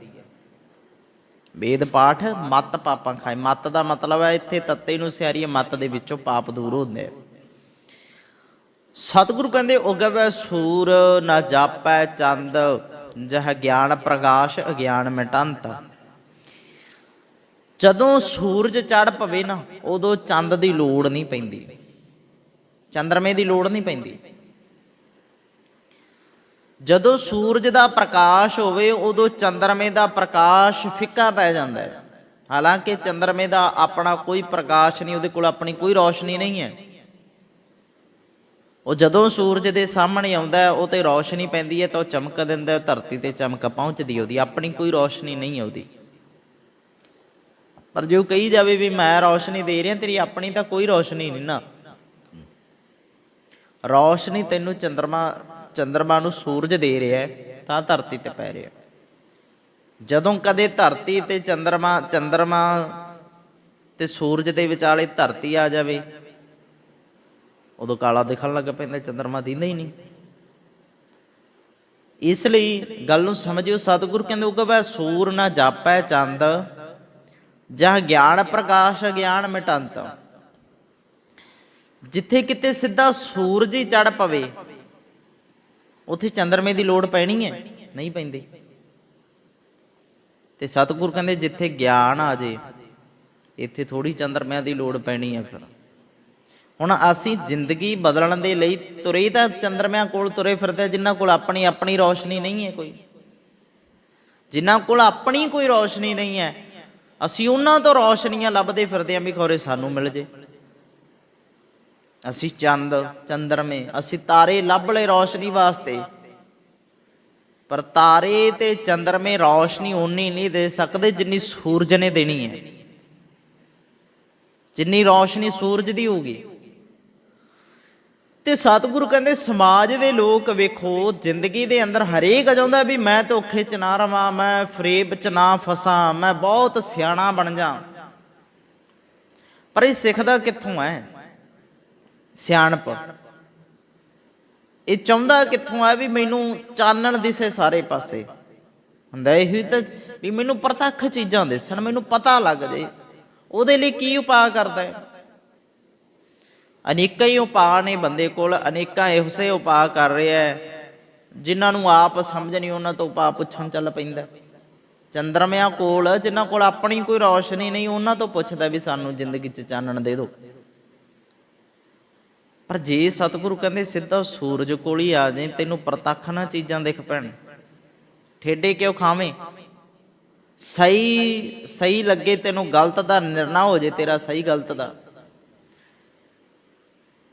ਵੇਦ ਪਾਠ ਮਤ ਪਾਪਾਂ ਖਾਏ। ਮਤ ਦਾ ਮਤਲਬ ਹੈ ਇੱਥੇ ਤੱਤੇ ਨੂੰ ਸਿਆਰੀਏ ਮਤ ਦੇ ਵਿੱਚੋਂ ਪਾਪ ਦੂਰ ਹੁੰਦੇ ਸਤਿਗੁਰੂ ਕਹਿੰਦੇ, ਉਗਵੈ ਸੂਰ ਨਾ ਜਾਪੈ ਚੰਦ, ਜਹ ਗਿਆਨ ਪ੍ਰਕਾਸ਼ ਅਗਿਆਨ ਮਿਟੰਤ। ਜਦੋਂ ਸੂਰਜ ਚੜ ਪਵੇ ਨਾ, ਉਦੋਂ ਚੰਦ ਦੀ ਲੋੜ ਨਹੀਂ ਪੈਂਦੀ। ਚੰਦਰਮੇ ਦੀ ਲੋੜ ਨਹੀਂ ਪੈਂਦੀ। ਜਦੋਂ ਸੂਰਜ ਦਾ ਪ੍ਰਕਾਸ਼ ਹੋਵੇ, ਉਦੋਂ ਚੰਦਰਮੇ ਦਾ ਪ੍ਰਕਾਸ਼ ਫਿੱਕਾ ਪੈ ਜਾਂਦਾ ਹੈ। ਹਾਲਾਂਕਿ ਚੰਦਰਮੇ ਦਾ ਆਪਣਾ ਕੋਈ ਪ੍ਰਕਾਸ਼ ਨਹੀਂ, ਉਹਦੇ ਕੋਲ ਆਪਣੀ ਕੋਈ ਰੌਸ਼ਨੀ ਨਹੀਂ ਹੈ। ਉਹ ਜਦੋਂ ਸੂਰਜ ਦੇ ਸਾਹਮਣੇ ਆਉਂਦਾ ਉਹ ਤੇ ਰੌਸ਼ਨੀ ਪੈਂਦੀ ਹੈ ਤਾਂ ਉਹ ਚਮਕ ਦਿੰਦਾ ਧਰਤੀ ਤੇ ਚਮਕ ਪਹੁੰਚਦੀ ਉਹਦੀ ਆਪਣੀ ਕੋਈ ਰੌਸ਼ਨੀ ਨਹੀਂ ਹੈ ਉਹਦੀ। ਪਰ ਜੇ ਉਹ ਕਹੀ ਜਾਵੇ ਵੀ ਮੈਂ ਰੌਸ਼ਨੀ ਦੇ ਰਿਹਾ, ਤੇਰੀ ਆਪਣੀ ਤਾਂ ਕੋਈ ਰੌਸ਼ਨੀ ਨਹੀਂ ਨਾ। ਰੌਸ਼ਨੀ ਤੈਨੂੰ ਚੰਦਰਮਾ ਚੰਦਰਮਾ ਨੂੰ ਸੂਰਜ ਦੇ ਰਿਹਾ ਹੈ, ਤਾਂ ਧਰਤੀ ਤੇ ਪੈ ਰਿਹਾ ਜਦੋਂ ਕਦੇ ਧਰਤੀ ਤੇ ਚੰਦਰਮਾ ਚੰਦਰਮਾ ਤੇ ਸੂਰਜ ਦੇ ਵਿਚਾਲੇ ਧਰਤੀ ਆ ਜਾਵੇ, ਉਦੋਂ ਕਾਲਾ ਦਿਖਣ ਲੱਗ ਪੈਂਦਾ, ਚੰਦਰਮਾ ਦਿੰਦਾ ਹੀ ਨਹੀਂ। ਇਸ ਲਈ ਗੱਲ ਨੂੰ ਸਮਝਿਓ, ਸਤਿਗੁਰ ਕਹਿੰਦੇ ਉਹ ਉਗਵੈ ਸੂਰ ਨਾ ਜਾਪੈ ਚੰਦ, ਜਹ ਗਿਆਨ ਪ੍ਰਕਾਸ਼, ਗਿਆਨ ਮਿਟੰਤ। ਜਿੱਥੇ ਕਿਤੇ ਸਿੱਧਾ ਸੂਰਜ ਹੀ ਚੜ ਪਵੇ ਉੱਥੇ ਚੰਦਰਮੇ ਦੀ ਲੋੜ ਪੈਣੀ ਹੈ। ਨਹੀਂ ਪੈਂਦੀ। ਤੇ ਸਤਿਗੁਰ ਕਹਿੰਦੇ ਜਿੱਥੇ ਗਿਆਨ ਆ ਜੇ ਇੱਥੇ ਥੋੜੀ ਚੰਦਰਮਿਆਂ ਦੀ ਲੋੜ ਪੈਣੀ ਹੈ ਫਿਰ। ਹੁਣ ਅਸੀਂ ਜ਼ਿੰਦਗੀ ਬਦਲਣ ਦੇ ਲਈ ਤੁਰੇ ਤਾਂ ਚੰਦਰਮਿਆਂ ਕੋਲ ਤੁਰੇ ਫਿਰਦੇ ਹਾਂ, ਜਿਨ੍ਹਾਂ ਕੋਲ ਆਪਣੀ ਆਪਣੀ ਰੌਸ਼ਨੀ ਨਹੀਂ ਹੈ ਕੋਈ। ਜਿਨ੍ਹਾਂ ਕੋਲ ਆਪਣੀ ਕੋਈ ਰੋਸ਼ਨੀ ਨਹੀਂ ਹੈ ਅਸੀਂ ਉਹਨਾਂ ਤੋਂ ਰੋਸ਼ਨੀਆਂ ਲੱਭਦੇ ਫਿਰਦੇ ਹਾਂ ਵੀ ਖੋਰੇ ਸਾਨੂੰ ਮਿਲ ਜੇ। ਅਸੀਂ ਚੰਦ, ਚੰਦਰਮੇ, ਅਸੀਂ ਤਾਰੇ ਲੱਭ ਲਏ ਰੌਸ਼ਨੀ ਵਾਸਤੇ। ਪਰ ਤਾਰੇ ਤੇ ਚੰਦਰਮੇ ਰੌਸ਼ਨੀ ਉਨੀ ਨਹੀਂ ਦੇ ਸਕਦੇ ਜਿੰਨੀ ਸੂਰਜ ਨੇ ਦੇਣੀ ਹੈ। ਜਿੰਨੀ ਰੌਸ਼ਨੀ ਸੂਰਜ ਦੀ ਹੋਊਗੀ। ਤੇ ਸਤਿਗੁਰੂ ਕਹਿੰਦੇ, ਸਮਾਜ ਦੇ ਲੋਕ ਵੇਖੋ, ਜ਼ਿੰਦਗੀ ਦੇ ਅੰਦਰ ਹਰੇਕ ਚਾਹੁੰਦਾ ਵੀ ਮੈਂ ਧੋਖੇ ਚ ਨਾ ਰਵਾਂ, ਮੈਂ ਫਰੇਬ ਚ ਨਾ ਫਸਾਂ, ਮੈਂ ਬਹੁਤ ਸਿਆਣਾ ਬਣ ਜਾ। ਪਰ ਇਹ ਸਿੱਖਦਾ ਕਿੱਥੋਂ ਹੈ? ਸਿਆਣਪ ਇਹ ਚਾਹੁੰਦਾ ਕਿੱਥੋਂ ਹੈ ਵੀ ਮੈਨੂੰ ਚਾਨਣ ਦਿਸੇ ਸਾਰੇ ਪਾਸੇ। ਹੁੰਦਾ ਇਹ ਤਾਂ ਵੀ ਮੈਨੂੰ ਪ੍ਰਤੱਖ ਚੀਜ਼ਾਂ ਦਿਸਣ, ਮੈਨੂੰ ਪਤਾ ਲੱਗ ਜੇ, ਉਹਦੇ ਲਈ ਕੀ ਉਪਾਅ ਕਰਦਾ ਹੈ? ਅਨੇਕਾਂ ਹੀ ਉਪਾਅ ਨੇ ਬੰਦੇ ਕੋਲ, ਅਨੇਕਾਂ ਇਹੋ ਜਿਹੇ ਉਪਾਅ ਕਰ ਰਿਹਾ ਹੈ, ਜਿਨ੍ਹਾਂ ਨੂੰ ਆਪ ਸਮਝ ਨਹੀਂ, ਉਹਨਾਂ ਤੋਂ ਉਪਾਅ ਪੁੱਛਣ ਚੱਲ ਪੈਂਦਾ ਚੰਦਰਮਿਆਂ ਕੋਲ, ਜਿਨ੍ਹਾਂ ਕੋਲ ਆਪਣੀ ਕੋਈ ਰੌਸ਼ਨੀ ਨਹੀਂ, ਉਹਨਾਂ ਤੋਂ ਪੁੱਛਦਾ ਵੀ ਸਾਨੂੰ ਜ਼ਿੰਦਗੀ 'ਚ ਚਾਨਣ ਦੇ ਦਿਓ। ਪਰ ਜੇ ਸਤਿਗੁਰੂ ਕਹਿੰਦੇ ਸਿੱਧਾ ਸੂਰਜ ਕੋਲ ਹੀ ਆ ਜਾਏ ਤੈਨੂੰ ਪ੍ਰਤੱਖ ਨਾ ਚੀਜ਼ਾਂ ਦਿਖ ਪੈਣ। ਠੇਡੇ ਕਿਉਂ ਖਾਵੇਂ? ਸਹੀ ਸਹੀ ਲੱਗੇ ਤੈਨੂੰ ਗਲਤ ਦਾ ਨਿਰਣਾ ਹੋ ਜੇ ਤੇਰਾ ਸਹੀ ਗਲਤ ਦਾ।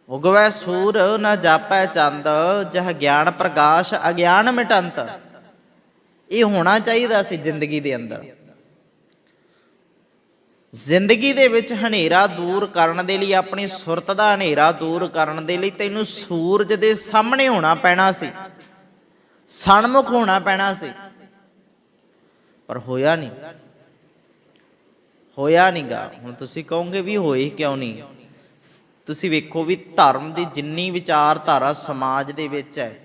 ਉਗਵੈ ਸੂਰ ਨਾ ਜਾਪੈ ਚੰਦ, ਜਹ ਗਿਆਨ ਪ੍ਰਕਾਸ਼ ਅਗਿਆਨ ਮਿਟੰਤ। ਇਹ ਹੋਣਾ ਚਾਹੀਦਾ ਸੀ ਜ਼ਿੰਦਗੀ ਦੇ ਅੰਦਰ। ਜ਼ਿੰਦਗੀ ਦੇ ਵਿੱਚ ਹਨੇਰਾ ਦੂਰ ਕਰਨ ਦੇ ਲਈ, ਆਪਣੀ ਸੁਰਤ ਦਾ ਹਨੇਰਾ ਦੂਰ ਕਰਨ ਦੇ ਲਈ ਤੈਨੂੰ ਸੂਰਜ ਦੇ ਸਾਹਮਣੇ ਹੋਣਾ ਪੈਣਾ ਸੀ। ਸਨਮੁਖ ਹੋਣਾ ਪੈਣਾ ਸੀ। ਪਰ ਹੋਇਆ ਨਹੀਂ। ਹੋਇਆ ਨਹੀਂਗਾ। ਹੁਣ ਤੁਸੀਂ ਕਹੋਗੇ ਵੀ ਹੋਏ ਕਿਉਂ ਨਹੀਂ? ਤੁਸੀਂ ਵੇਖੋ ਵੀ ਧਰਮ ਦੀ ਜਿੰਨੀ ਵਿਚਾਰਧਾਰਾ ਸਮਾਜ ਦੇ ਵਿੱਚ ਹੈ,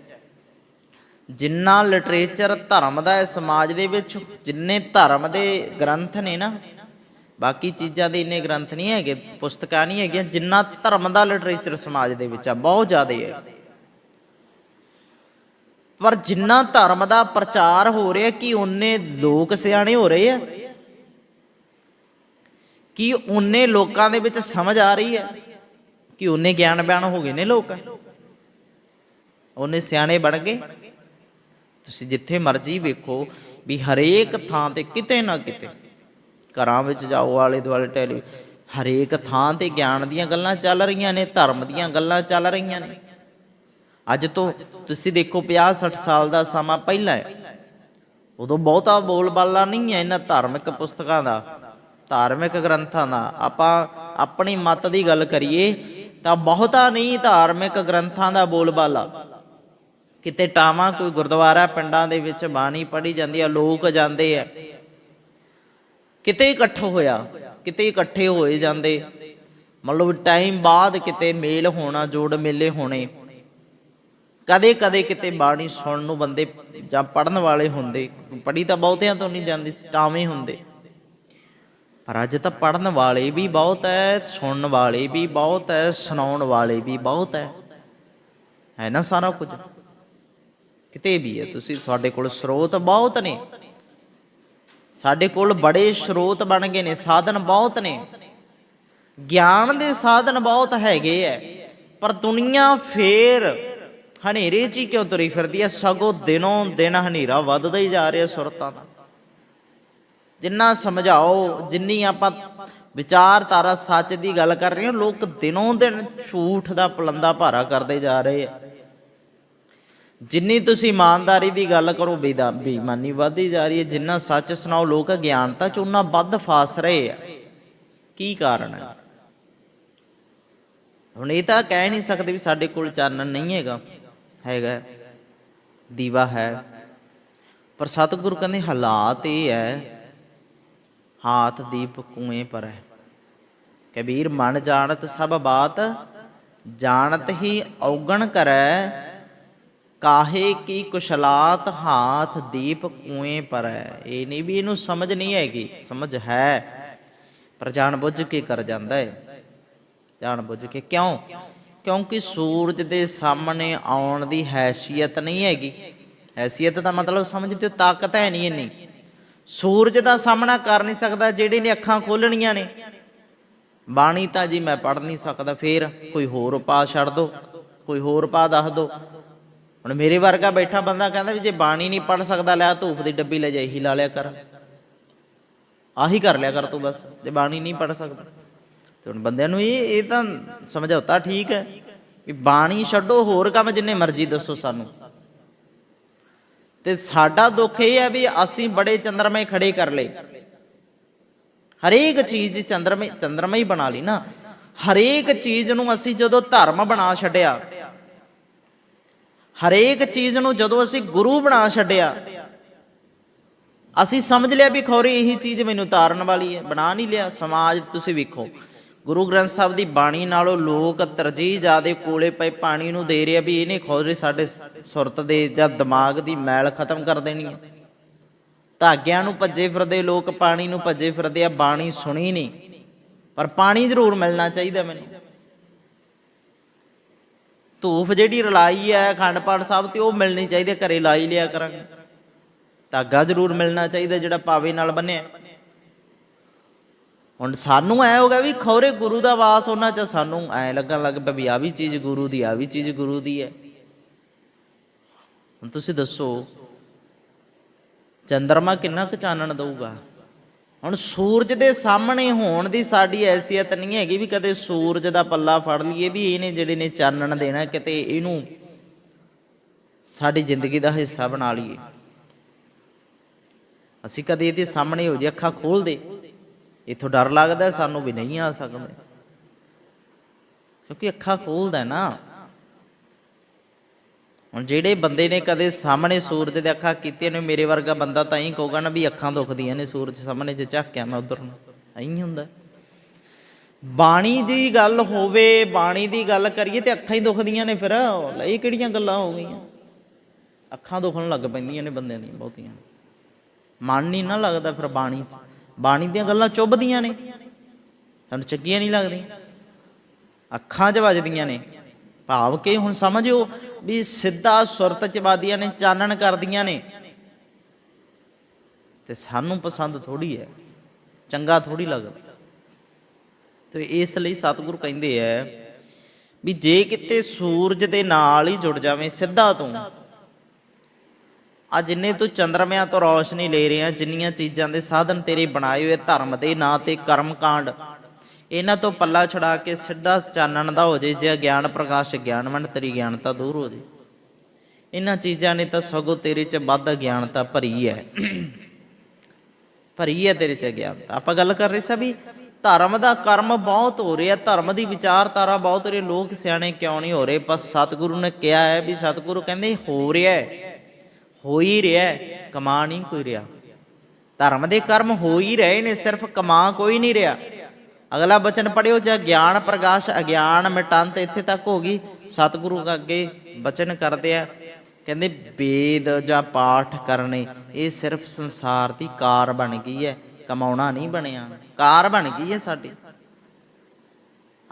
ਜਿੰਨਾ ਲਿਟਰੇਚਰ ਧਰਮ ਦਾ ਹੈ ਸਮਾਜ ਦੇ ਵਿੱਚ, ਜਿੰਨੇ ਧਰਮ ਦੇ ਗ੍ਰੰਥ ਨੇ ਨਾ ਬਾਕੀ ਚੀਜ਼ਾਂ ਦੇ ਇੰਨੇ ਗ੍ਰੰਥ ਨਹੀਂ ਹੈਗੇ, ਪੁਸਤਕਾਂ ਨਹੀਂ ਹੈਗੀਆਂ, ਜਿੰਨਾ ਧਰਮ ਦਾ ਲਿਟਰੇਚਰ ਸਮਾਜ ਦੇ ਵਿੱਚ ਆ, ਬਹੁਤ ਜ਼ਿਆਦਾ ਹੈ। ਪਰ ਜਿੰਨਾ ਧਰਮ ਦਾ ਪ੍ਰਚਾਰ ਹੋ ਰਿਹਾ, ਕਿ ਉਹਨੇ ਲੋਕ ਸਿਆਣੇ ਹੋ ਰਹੇ ਆ? ਕਿ ਉਹਨੇ ਲੋਕਾਂ ਦੇ ਵਿੱਚ ਸਮਝ ਆ ਰਹੀ ਹੈ ਕਿ ਉਹਨੇ ਗਿਆਨ ਬਿਆਨ ਹੋ ਗਏ ਨੇ ਲੋਕ? ਉਹਨੇ ਸਿਆਣੇ ਬਣ ਗਏ? ਤੁਸੀਂ ਜਿੱਥੇ ਮਰਜ਼ੀ ਵੇਖੋ ਵੀ ਹਰੇਕ ਥਾਂ ਤੇ ਕਿਤੇ ਨਾ ਕਿਤੇ ਘਰਾਂ ਵਿੱਚ ਜਾਓ, ਆਲੇ ਦੁਆਲੇ ਟੈਲੀ ਹਰੇਕ ਥਾਂ ਤੇ ਗਿਆਨ ਦੀਆਂ ਗੱਲਾਂ ਚੱਲ ਰਹੀਆਂ ਨੇ, ਧਰਮ ਦੀਆਂ ਗੱਲਾਂ ਚੱਲ ਰਹੀਆਂ ਨੇ। ਅੱਜ ਤੋਂ ਤੁਸੀਂ ਦੇਖੋ 50 60 ਸਾਲ ਦਾ ਸਮਾਂ ਪਹਿਲਾਂ ਹੈ। ਉਦੋਂ ਬਹੁਤਾ ਬੋਲਬਾਲਾ ਨਹੀਂ ਹੈ ਇਹਨਾਂ ਧਾਰਮਿਕ ਪੁਸਤਕਾਂ ਦਾ, ਧਾਰਮਿਕ ਗ੍ਰੰਥਾਂ ਦਾ। ਆਪਾਂ ਆਪਣੀ ਮਤ ਦੀ ਗੱਲ ਕਰੀਏ ਤਾਂ ਬਹੁਤਾ ਨਹੀਂ ਧਾਰਮਿਕ ਗ੍ਰੰਥਾਂ ਦਾ ਬੋਲਬਾਲਾ। ਕਿਤੇ ਟਾਵਾਂ, ਕੋਈ ਗੁਰਦੁਆਰਾ, ਪਿੰਡਾਂ ਦੇ ਵਿੱਚ ਬਾਣੀ ਪੜ੍ਹੀ ਜਾਂਦੀ ਆ, ਲੋਕ ਜਾਂਦੇ ਆ। ਕਿਤੇ ਇਕੱਠ ਹੋਇਆ, ਕਿਤੇ ਇਕੱਠੇ ਹੋਏ ਜਾਂਦੇ। ਮਤਲਬ ਟਾਈਮ ਬਾਅਦ ਕਿਤੇ ਮੇਲ ਹੋਣਾ, ਜੋੜ ਮੇਲੇ ਹੋਣੇ। ਕਦੇ ਕਦੇ ਕਿਤੇ ਬਾਣੀ ਸੁਣਨ ਨੂੰ ਬੰਦੇ ਜਾਂ ਪੜਨ ਵਾਲੇ ਹੁੰਦੇ। ਪੜੀ ਤਾਂ ਬਹੁਤਿਆਂ ਤੋਂ ਨਹੀਂ ਜਾਂਦੀ, ਸਟਾਵੇਂ ਹੁੰਦੇ। ਪਰ ਅੱਜ ਤਾਂ ਪੜਨ ਵਾਲੇ ਵੀ ਬਹੁਤ ਹੈ ਸੁਣਨ ਵਾਲੇ ਵੀ ਬਹੁਤ ਹੈ ਸੁਣਾਉਣ ਵਾਲੇ ਵੀ ਬਹੁਤ ਹੈ ਹੈ ਨਾ ਸਾਰਾ ਕੁਝ? ਕਿਤੇ ਵੀ ਹੈ ਤੁਸੀਂ ਤੁਹਾਡੇ ਕੋਲ ਸਰੋਤ ਬਹੁਤ ਨੇ। ਸਾਡੇ ਕੋਲ ਬੜੇ ਸਰੋਤ ਬਣ ਗਏ ਨੇ, ਸਾਧਨ ਬਹੁਤ ਨੇ। ਗਿਆਨ ਦੇ ਸਾਧਨ ਬਹੁਤ ਹੈਗੇ ਐ, ਪਰ ਦੁਨੀਆ ਫੇਰ ਹਨੇਰੇ 'ਚ ਹੀ ਕਿਉਂ ਤੁਰੀ ਫਿਰਦੀ ਐ? ਸਗੋਂ ਦਿਨੋਂ ਦਿਨ ਹਨੇਰਾ ਵੱਧਦਾ ਹੀ ਜਾ ਰਿਹਾ ਸੁਰਤਾਂ ਦਾ। ਜਿੰਨਾ ਸਮਝਾਓ, ਜਿੰਨੀ ਆਪਾਂ ਵਿਚਾਰਧਾਰਾ ਸੱਚ ਦੀ ਗੱਲ ਕਰ ਰਹੇ ਹਾਂ, ਲੋਕ ਦਿਨੋਂ ਦਿਨ ਝੂਠ ਦਾ ਪਲੰਦਾ ਭਾਰਾ ਕਰਦੇ ਜਾ ਰਹੇ ਆ ਜਿੰਨੀ ਤੁਸੀਂ ਇਮਾਨਦਾਰੀ ਦੀ ਗੱਲ ਕਰੋ, ਬੇਦਾ ਬੇਈਮਾਨੀ ਵੱਧਦੀ ਜਾ ਰਹੀ ਹੈ। ਜਿੰਨਾ ਸੱਚ ਸੁਣਾਓ, ਲੋਕ ਅਗਿਆਨਤਾ ਚ ਉਹਨਾਂ ਵੱਧ ਫਾਸ ਰਹੇ ਆ। ਕੀ ਕਾਰਨ ਹੈ? ਹੁਣ ਇਹ ਤਾਂ ਕਹਿ ਨਹੀਂ ਸਕਦੇ ਵੀ ਸਾਡੇ ਕੋਲ ਚਾਨਣ ਨਹੀਂ ਹੈਗਾ। ਹੈਗਾ ਦੀਵਾ ਹੈ। ਪਰ ਸਤਿਗੁਰੂ ਕਹਿੰਦੇ ਹਾਲਾਤ ਇਹ ਹੈ, ਹਾਥ ਦੀਪ ਕੁਏਂ ਪਰ ਹੈ। ਕਬੀਰ ਮਨ ਜਾਣਤ ਸਭ ਬਾਤ, ਜਾਣਤ ਹੀ ਔਗਣ ਕਰੈ ਕਾਹੇ ਕੀ ਕੁਸ਼ਲਾਤ ਹਾਥ ਦੀਪ ਕੁਏਂ ਪਰ। ਹੈ ਇਹ ਨਹੀਂ ਵੀ ਇਹਨੂੰ ਸਮਝ ਨਹੀਂ ਹੈਗੀ, ਸਮਝ ਹੈ। ਪਰ ਜਾਣ ਬੁੱਝ ਕੇ ਕਰ ਜਾਂਦਾ ਹੈ ਜਾਣ ਬੁੱਝ ਕੇ ਕਿਉਂ? ਕਿਉਂਕਿ ਸੂਰਜ ਦੇ ਸਾਹਮਣੇ ਆਉਣ ਦੀ ਹੈਸੀਅਤ ਨਹੀਂ ਹੈਗੀ। ਹੈਸੀਅਤ ਦਾ ਮਤਲਬ ਸਮਝਦੇ ਹੋ ਤਾਕਤ ਹੈ ਨਹੀਂ ਇੰਨੀ। ਸੂਰਜ ਦਾ ਸਾਹਮਣਾ ਕਰ ਨਹੀਂ ਸਕਦਾ ਜਿਹੜੇ ਨੇ ਅੱਖਾਂ ਖੋਲਣੀਆਂ ਨੇ। ਬਾਣੀ ਤਾਂ ਜੀ ਮੈਂ ਪੜ੍ਹ ਨਹੀਂ ਸਕਦਾ, ਫੇਰ ਕੋਈ ਹੋਰ ਉਪਾਅ ਛੱਡ ਦੋ, ਕੋਈ ਹੋਰ ਉਪਾਅ ਦੱਸ ਦੋ। ਹੁਣ ਮੇਰੇ ਵਰਗਾ ਬੈਠਾ ਬੰਦਾ ਕਹਿੰਦਾ ਵੀ ਜੇ ਬਾਣੀ ਨਹੀਂ ਪੜ ਸਕਦਾ, ਲੈ ਧੂਪ ਦੀ ਡੱਬੀ ਲੈ ਜਾਈ, ਹੀ ਲਾ ਲਿਆ ਕਰ। ਆਹੀ ਕਰ ਲਿਆ ਕਰ ਤੂੰ ਬਸ, ਜੇ ਬਾਣੀ ਨਹੀਂ ਪੜ ਸਕਦਾ। ਤੇ ਹੁਣ ਬੰਦਿਆਂ ਨੂੰ ਇਹ ਇਹ ਤਾਂ ਸਮਝੌਤਾ ਠੀਕ ਹੈ ਵੀ ਬਾਣੀ ਛੱਡੋ, ਹੋਰ ਕੰਮ ਜਿੰਨੇ ਮਰਜ਼ੀ ਦੱਸੋ ਸਾਨੂੰ। ਤੇ ਸਾਡਾ ਦੁੱਖ ਇਹ ਹੈ ਵੀ ਅਸੀਂ ਬੜੇ ਚੰਦਰਮੇ ਖੜੇ ਕਰ ਲਏ। ਹਰੇਕ ਚੀਜ਼ ਚੰਦਰਮੇ ਚੰਦਰਮਾ ਹੀ ਬਣਾ ਲਈ ਨਾ। ਹਰੇਕ ਚੀਜ਼ ਨੂੰ ਅਸੀਂ ਜਦੋਂ ਧਰਮ ਬਣਾ ਛੱਡਿਆ ਹਰੇਕ ਚੀਜ਼ ਨੂੰ ਜਦੋਂ ਅਸੀਂ ਗੁਰੂ ਬਣਾ ਛੱਡਿਆ, ਅਸੀਂ ਸਮਝ ਲਿਆ ਵੀ ਖੌਰੇ ਇਹੀ ਚੀਜ਼ ਮੈਨੂੰ ਤਾਰਨ ਵਾਲੀ ਹੈ, ਬਣਾ ਨਹੀਂ ਲਿਆ, ਸਮਾਜ ਤੁਸੀਂ ਵੇਖੋ। ਗੁਰੂ ਗ੍ਰੰਥ ਸਾਹਿਬ ਦੀ ਬਾਣੀ ਨਾਲੋਂ ਲੋਕ ਤਰਜੀਹ ਜਿਆਦੇ ਕੋਲੇ ਪਏ, ਪਾਣੀ ਨੂੰ ਦੇ ਰਿਹਾ ਵੀ ਇਹਨੇ ਖੌਰੇ ਸਾਡੇ ਸੁਰਤ ਦੇ ਜਾਂ ਦਿਮਾਗ ਦੀ ਮੈਲ ਖਤਮ ਕਰ ਦੇਣੀ ਹੈ। ਧਾਗਿਆਂ ਨੂੰ ਭੱਜੇ ਫਿਰਦੇ, ਲੋਕ ਪਾਣੀ ਨੂੰ ਭੱਜੇ ਫਿਰਦੇ ਆ, ਬਾਣੀ ਸੁਣੀ ਨਹੀਂ। ਪਰ ਪਾਣੀ ਜ਼ਰੂਰ ਮਿਲਣਾ ਚਾਹੀਦਾ ਮੈਨੂੰ। ਧੂਫ ਜਿਹੜੀ ਰਲਾਈ ਹੈ ਅਖੰਡ ਪਾਠ ਸਾਹਿਬ ਤੇ ਉਹ ਮਿਲਣੀ ਚਾਹੀਦੀ ਹੈ, ਘਰੇ ਲਾਈ ਲਿਆ ਕਰਾਂਗੇ। ਧਾਗਾ ਜ਼ਰੂਰ ਮਿਲਣਾ ਚਾਹੀਦਾ ਜਿਹੜਾ ਪਾਵੇ ਨਾਲ ਬੰਨਿਆ। ਹੁਣ ਸਾਨੂੰ ਐ ਗਿਆ ਵੀ ਖੌਰੇ ਗੁਰੂ ਦਾ ਵਾਸ ਉਹਨਾਂ ਚ ਸਾਨੂੰ ਐ ਲੱਗਣ ਲੱਗ ਪਿਆ ਵੀ ਆ ਵੀ ਚੀਜ਼ ਗੁਰੂ ਦੀ ਆ ਵੀ ਚੀਜ਼ ਗੁਰੂ ਦੀ ਹੈ। ਹੁਣ ਤੁਸੀਂ ਦੱਸੋ ਚੰਦਰਮਾ ਕਿੰਨਾ ਕੁ ਚਾਨਣ ਦਊਗਾ? ਹੁਣ ਸੂਰਜ ਦੇ ਸਾਹਮਣੇ ਹੋਣ ਦੀ ਸਾਡੀ ਐਸੀਅਤ ਨਹੀਂ ਹੈਗੀ ਵੀ ਕਦੇ ਸੂਰਜ ਦਾ ਪੱਲਾ ਫੜ ਲਈਏ ਵੀ ਇਹਨੇ ਜਿਹੜੇ ਨੇ ਚਾਨਣ ਦੇਣਾ, ਕਿਤੇ ਇਹਨੂੰ ਸਾਡੀ ਜ਼ਿੰਦਗੀ ਦਾ ਹਿੱਸਾ ਬਣਾ ਲਈਏ। ਅਸੀਂ ਕਦੇ ਇਹਦੇ ਸਾਹਮਣੇ ਹੋ ਜੇ ਅੱਖਾਂ ਖੋਲ ਦੇ ਇਥੋਂ ਡਰ ਲੱਗਦਾ ਸਾਨੂੰ ਵੀ ਨਹੀਂ ਆ ਸਕਦੇ। ਕਿਉਂਕਿ ਅੱਖਾਂ ਖੋਲਦਾ ਨਾ। ਹੁਣ ਜਿਹੜੇ ਬੰਦੇ ਨੇ ਕਦੇ ਸਾਹਮਣੇ ਸੂਰਜ ਦੇ ਅੱਖਾਂ ਕੀਤੀਆਂ ਨੇ, ਮੇਰੇ ਵਰਗਾ ਬੰਦਾ ਤਾਂ ਹੀ ਕਹੂਗਾ ਨਾ ਵੀ ਅੱਖਾਂ ਦੁਖਦੀਆਂ ਨੇ, ਸੂਰਜ ਸਾਹਮਣੇ ਜੇ ਝਾਕਿਆ ਮੈਂ ਉਧਰ ਨੂੰ। ਐਂ ਹੁੰਦਾ। ਬਾਣੀ ਦੀ ਗੱਲ ਹੋਵੇ, ਬਾਣੀ ਦੀ ਗੱਲ ਕਰੀਏ ਤੇ ਅੱਖਾਂ ਹੀ ਦੁਖਦੀਆਂ ਨੇ ਫਿਰ। ਇਹ ਕਿਹੜੀਆਂ ਗੱਲਾਂ ਹੋ ਗਈਆਂ? ਅੱਖਾਂ ਦੁਖਣ ਲੱਗ ਪੈਂਦੀਆਂ ਨੇ ਬੰਦਿਆਂ ਦੀਆਂ ਬਹੁਤੀਆਂ। ਮਨ ਨਹੀਂ ਨਾ ਲੱਗਦਾ ਫਿਰ ਬਾਣੀ 'ਚ। ਬਾਣੀ ਦੀਆਂ ਗੱਲਾਂ ਚੁੱਭਦੀਆਂ ਨੇ। ਸਾਨੂੰ ਚੰਗੀਆਂ ਨਹੀਂ ਲੱਗਦੀਆਂ। ਅੱਖਾਂ 'ਚ ਵੱਜਦੀਆਂ ਨੇ। ਭਾਵ ਕਿ ਹੁਣ ਸਮਝਿਓ ਵੀ ਸਿੱਧਾ ਸੁਰਤ 'ਚ ਵੱਜਦੀਆਂ ਨੇ, ਚਾਨਣ ਕਰਦੀਆਂ ਨੇ। ਤੇ ਸਾਨੂੰ ਪਸੰਦ ਥੋੜੀ ਹੈ, ਚੰਗਾ ਥੋੜੀ ਲੱਗਦਾ। ਤੇ ਇਸ ਲਈ ਸਤਿਗੁਰੂ ਕਹਿੰਦੇ ਐ ਵੀ ਜੇ ਕਿਤੇ ਸੂਰਜ ਦੇ ਨਾਲ ਹੀ ਜੁੜ ਜਾਵੇਂ ਸਿੱਧਾ ਤੂੰ ਆ ਜਿੰਨੇ ਤੂੰ ਚੰਦਰਮਿਆਂ ਤੋਂ ਰੌਸ਼ਨੀ ਲੈ ਰਿਹਾ, ਜਿੰਨੀਆਂ ਚੀਜ਼ਾਂ ਦੇ ਸਾਧਨ ਤੇਰੇ ਬਣਾਏ ਹੋਏ ਧਰਮ ਦੇ ਨਾਂ ਤੇ ਕਰਮ ਕਾਂਡ ਇਹਨਾਂ ਤੋਂ ਪੱਲਾ ਛੁਡਾ ਕੇ ਸਿੱਧਾ ਚਾਨਣ ਦਾ ਹੋ ਜੇ ਜੇ ਗਿਆਨ ਪ੍ਰਕਾਸ਼ ਗਿਆਨਵੰਤ ਤੇਰੀ ਗਿਆਨਤਾ ਦੂਰ ਹੋ ਜੇ। ਇਹਨਾਂ ਚੀਜ਼ਾਂ ਨੇ ਤਾਂ ਸਗੋਂ ਤੇਰੇ 'ਚ ਵੱਧ ਗਿਆਨਤਾ ਭਰੀ ਹੈ। ਭਰੀ ਹੈ ਤੇਰੇ 'ਚ ਗਿਆਨਤਾ ਆਪਾਂ ਗੱਲ ਕਰ ਰਹੇ ਸੀ ਵੀ ਧਰਮ ਦਾ ਕਰਮ ਬਹੁਤ ਹੋ ਰਿਹਾ, ਧਰਮ ਦੀ ਵਿਚਾਰਧਾਰਾ ਬਹੁਤ ਹੋ ਰਹੀ, ਲੋਕ ਸਿਆਣੇ ਕਿਉਂ ਨਹੀਂ ਹੋ ਰਹੇ? ਪਰ ਸਤਿਗੁਰੂ ਨੇ ਕਿਹਾ ਹੈ ਵੀ ਸਤਿਗੁਰੂ ਕਹਿੰਦੇ ਹੋ ਰਿਹਾ ਹੋ, ਹੀ ਰਿਹਾ ਕਮਾ ਨਹੀਂ ਕੋਈ ਰਿਹਾ। ਧਰਮ ਦੇ ਕਰਮ ਹੋ ਹੀ ਰਹੇ ਨੇ, ਸਿਰਫ ਕਮਾ ਕੋਈ ਨਹੀਂ ਰਿਹਾ। ਅਗਲਾ ਬਚਨ ਪੜਿਓ ਜਾਂ ਗਿਆਨ ਪ੍ਰਕਾਸ਼ ਅਗਿਆਨ ਮਿਟੰਤ, ਇੱਥੇ ਤੱਕ ਹੋ ਗਈ। ਸਤਿਗੁਰੂ ਅੱਗੇ ਬਚਨ ਕਰਦੇ ਆ। ਕਹਿੰਦੇ, ਵੇਦ ਜਾਂ ਪਾਠ ਕਰਨੇ, ਇਹ ਸਿਰਫ ਸੰਸਾਰ ਦੀ ਕਾਰ ਬਣ ਗਈ ਹੈ। ਕਮਾਉਣਾ ਨਹੀਂ ਬਣਿਆ। ਕਾਰ ਬਣ ਗਈ ਹੈ ਸਾਡੀ।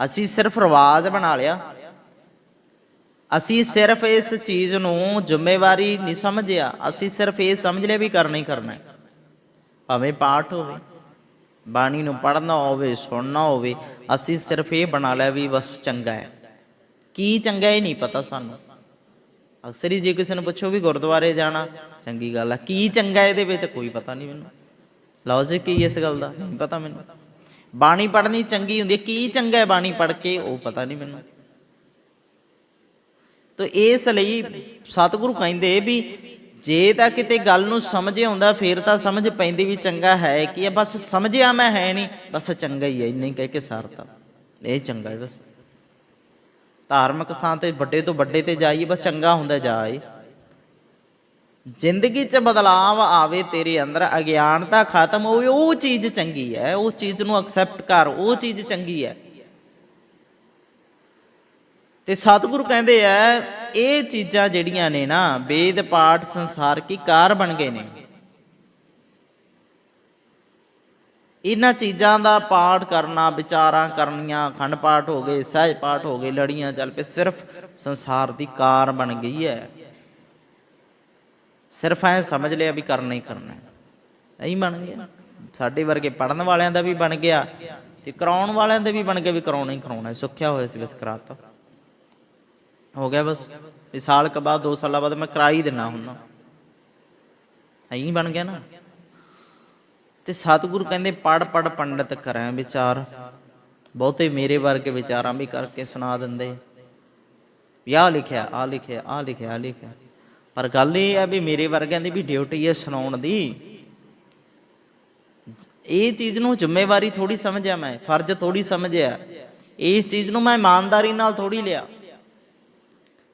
ਅਸੀਂ ਸਿਰਫ ਰਿਵਾਜ ਬਣਾ ਲਿਆ। ਅਸੀਂ ਸਿਰਫ ਇਸ ਚੀਜ਼ ਨੂੰ ਜ਼ਿੰਮੇਵਾਰੀ ਨਹੀਂ ਸਮਝਿਆ। ਅਸੀਂ ਸਿਰਫ ਇਹ ਸਮਝ ਲਿਆ ਵੀ ਕਰਨਾ ਹੀ ਕਰਨਾ ਭਾਵੇਂ ਪਾਠ ਹੋਵੇ। ਬਾਣੀ ਨੂੰ ਪੜ੍ਹਨਾ ਹੋਵੇ, ਸੁਣਨਾ ਹੋਵੇ, ਅਸੀਂ ਸਿਰਫ ਇਹ ਬਣਾ ਲਿਆ ਵੀ ਬਸ ਚੰਗਾ ਹੈ। ਕੀ ਚੰਗਾ ਇਹ ਨਹੀਂ ਪਤਾ ਸਾਨੂੰ। ਅਕਸਰ ਹੀ ਜੇ ਕਿਸੇ ਨੂੰ ਪੁੱਛੋ ਵੀ ਗੁਰਦੁਆਰੇ ਜਾਣਾ, ਚੰਗੀ ਗੱਲ ਆ। ਕੀ ਚੰਗਾ ਇਹਦੇ ਵਿੱਚ ਕੋਈ ਪਤਾ ਨਹੀਂ ਮੈਨੂੰ। ਲੌਜਿਕ ਕੀ ਇਸ ਗੱਲ ਦਾ, ਨਹੀਂ ਪਤਾ ਮੈਨੂੰ। ਬਾਣੀ ਪੜ੍ਹਨੀ ਚੰਗੀ ਹੁੰਦੀ ਕੀ ਚੰਗਾ ਹੈ ਬਾਣੀ ਪੜ੍ਹ ਕੇ, ਉਹ ਪਤਾ ਨਹੀਂ ਮੈਨੂੰ। ਤੋ ਇਸ ਲਈ ਸਤਿਗੁਰੂ ਕਹਿੰਦੇ ਵੀ ਜੇ ਤਾਂ ਕਿਤੇ ਗੱਲ ਨੂੰ ਸਮਝ ਆਉਂਦਾ, ਫੇਰ ਤਾਂ ਸਮਝ ਪੈਂਦੀ ਵੀ ਚੰਗਾ ਹੈ ਕੀ ਹੈ ਬਸ ਸਮਝਿਆ ਮੈਂ ਹੈ ਨਹੀਂ, ਬਸ ਚੰਗਾ ਹੀ ਹੈ ਇੰਨੇ ਕਹਿ ਕੇ ਸਾਰਤਾ। ਇਹ ਚੰਗਾ ਹੈ ਬਸ। ਧਾਰਮਿਕ ਸਥਾਨ ਤੇ ਵੱਡੇ ਤੋਂ ਵੱਡੇ ਤੇ ਜਾਈਏ, ਬਸ ਚੰਗਾ ਹੁੰਦਾ ਜਾਏ। ਜ਼ਿੰਦਗੀ 'ਚ ਬਦਲਾਵ ਆਵੇ ਤੇਰੇ ਅੰਦਰ, ਅਗਿਆਨਤਾ ਖਤਮ ਹੋਵੇ, ਉਹ ਚੀਜ਼ ਚੰਗੀ ਹੈ, ਉਹ ਚੀਜ਼ ਨੂੰ ਐਕਸੈਪਟ ਕਰ, ਉਹ ਚੀਜ਼ ਚੰਗੀ ਹੈ। ਤੇ ਸਤਿਗੁਰੂ ਕਹਿੰਦੇ ਆ, ਇਹ ਚੀਜ਼ਾਂ ਜਿਹੜੀਆਂ ਨੇ ਨਾ, ਵੇਦ, ਪਾਠ, ਸੰਸਾਰ ਕੀ ਕਾਰ ਬਣ ਗਏ ਨੇ। ਇਹਨਾਂ ਚੀਜ਼ਾਂ ਦਾ ਪਾਠ ਕਰਨਾ, ਵਿਚਾਰਾਂ ਕਰਨੀਆਂ ਅਖੰਡ ਪਾਠ ਹੋ ਗਏ, ਸਹਿਜ ਪਾਠ ਹੋ ਗਏ, ਲੜੀਆਂ ਚੱਲ ਪਏ, ਸਿਰਫ ਸੰਸਾਰ ਦੀ ਕਾਰ ਬਣ ਗਈ ਹੈ। ਸਿਰਫ ਐ ਸਮਝ ਲਿਆ ਵੀ ਕਰਨਾ ਹੀ ਕਰਨਾ ਹੈ। ਐਂ ਬਣ ਗਿਆ। ਸਾਡੇ ਵਰਗੇ ਪੜਨ ਵਾਲਿਆਂ ਦਾ ਵੀ ਬਣ ਗਿਆ ਤੇ ਕਰਾਉਣ ਵਾਲਿਆਂ ਦਾ ਵੀ ਬਣ ਗਿਆ ਵੀ ਕਰਾਉਣਾ ਹੀ ਕਰਾਉਣਾ ਸੁੱਖਿਆ ਹੋਇਆ ਸੀ ਬਸ ਕਰਾਤਾ। ਹੋ ਗਿਆ ਬਸ। ਵੀ ਸਾਲ ਕ ਬਾਅਦ 2 ਸਾਲਾਂ ਬਾਅਦ ਮੈਂ ਕਰਾ ਹੀ ਦਿੰਨਾ ਹੁੰਨਾ ਐਂ ਬਣ ਗਿਆ ਨਾ। ਤੇ ਸਤਿਗੁਰੂ ਕਹਿੰਦੇ ਪੜ ਪੜ ਪੰਡਤ ਕਰਾਂ ਵਿਚਾਰ। ਬਹੁਤੇ ਮੇਰੇ ਵਰਗੇ ਵਿਚਾਰਾਂ ਵੀ ਕਰਕੇ ਸੁਣਾ ਦਿੰਦੇ। ਵੀ ਲਿਖਿਆ ਆ ਲਿਖਿਆ ਆ ਲਿਖਿਆ ਆ ਲਿਖਿਆ। ਪਰ ਗੱਲ ਇਹ ਹੈ ਵੀ ਮੇਰੇ ਵਰਗਿਆਂ ਦੀ ਵੀ ਡਿਊਟੀ ਹੈ ਸੁਣਾਉਣ ਦੀ। ਇਹ ਚੀਜ਼ ਨੂੰ ਜ਼ਿੰਮੇਵਾਰੀ ਥੋੜੀ ਸਮਝਿਆ ਮੈਂ, ਫਰਜ਼ ਥੋੜੀ ਸਮਝਿਆ। ਇਸ ਚੀਜ਼ ਨੂੰ ਮੈਂ ਇਮਾਨਦਾਰੀ ਨਾਲ ਥੋੜੀ ਲਿਆ।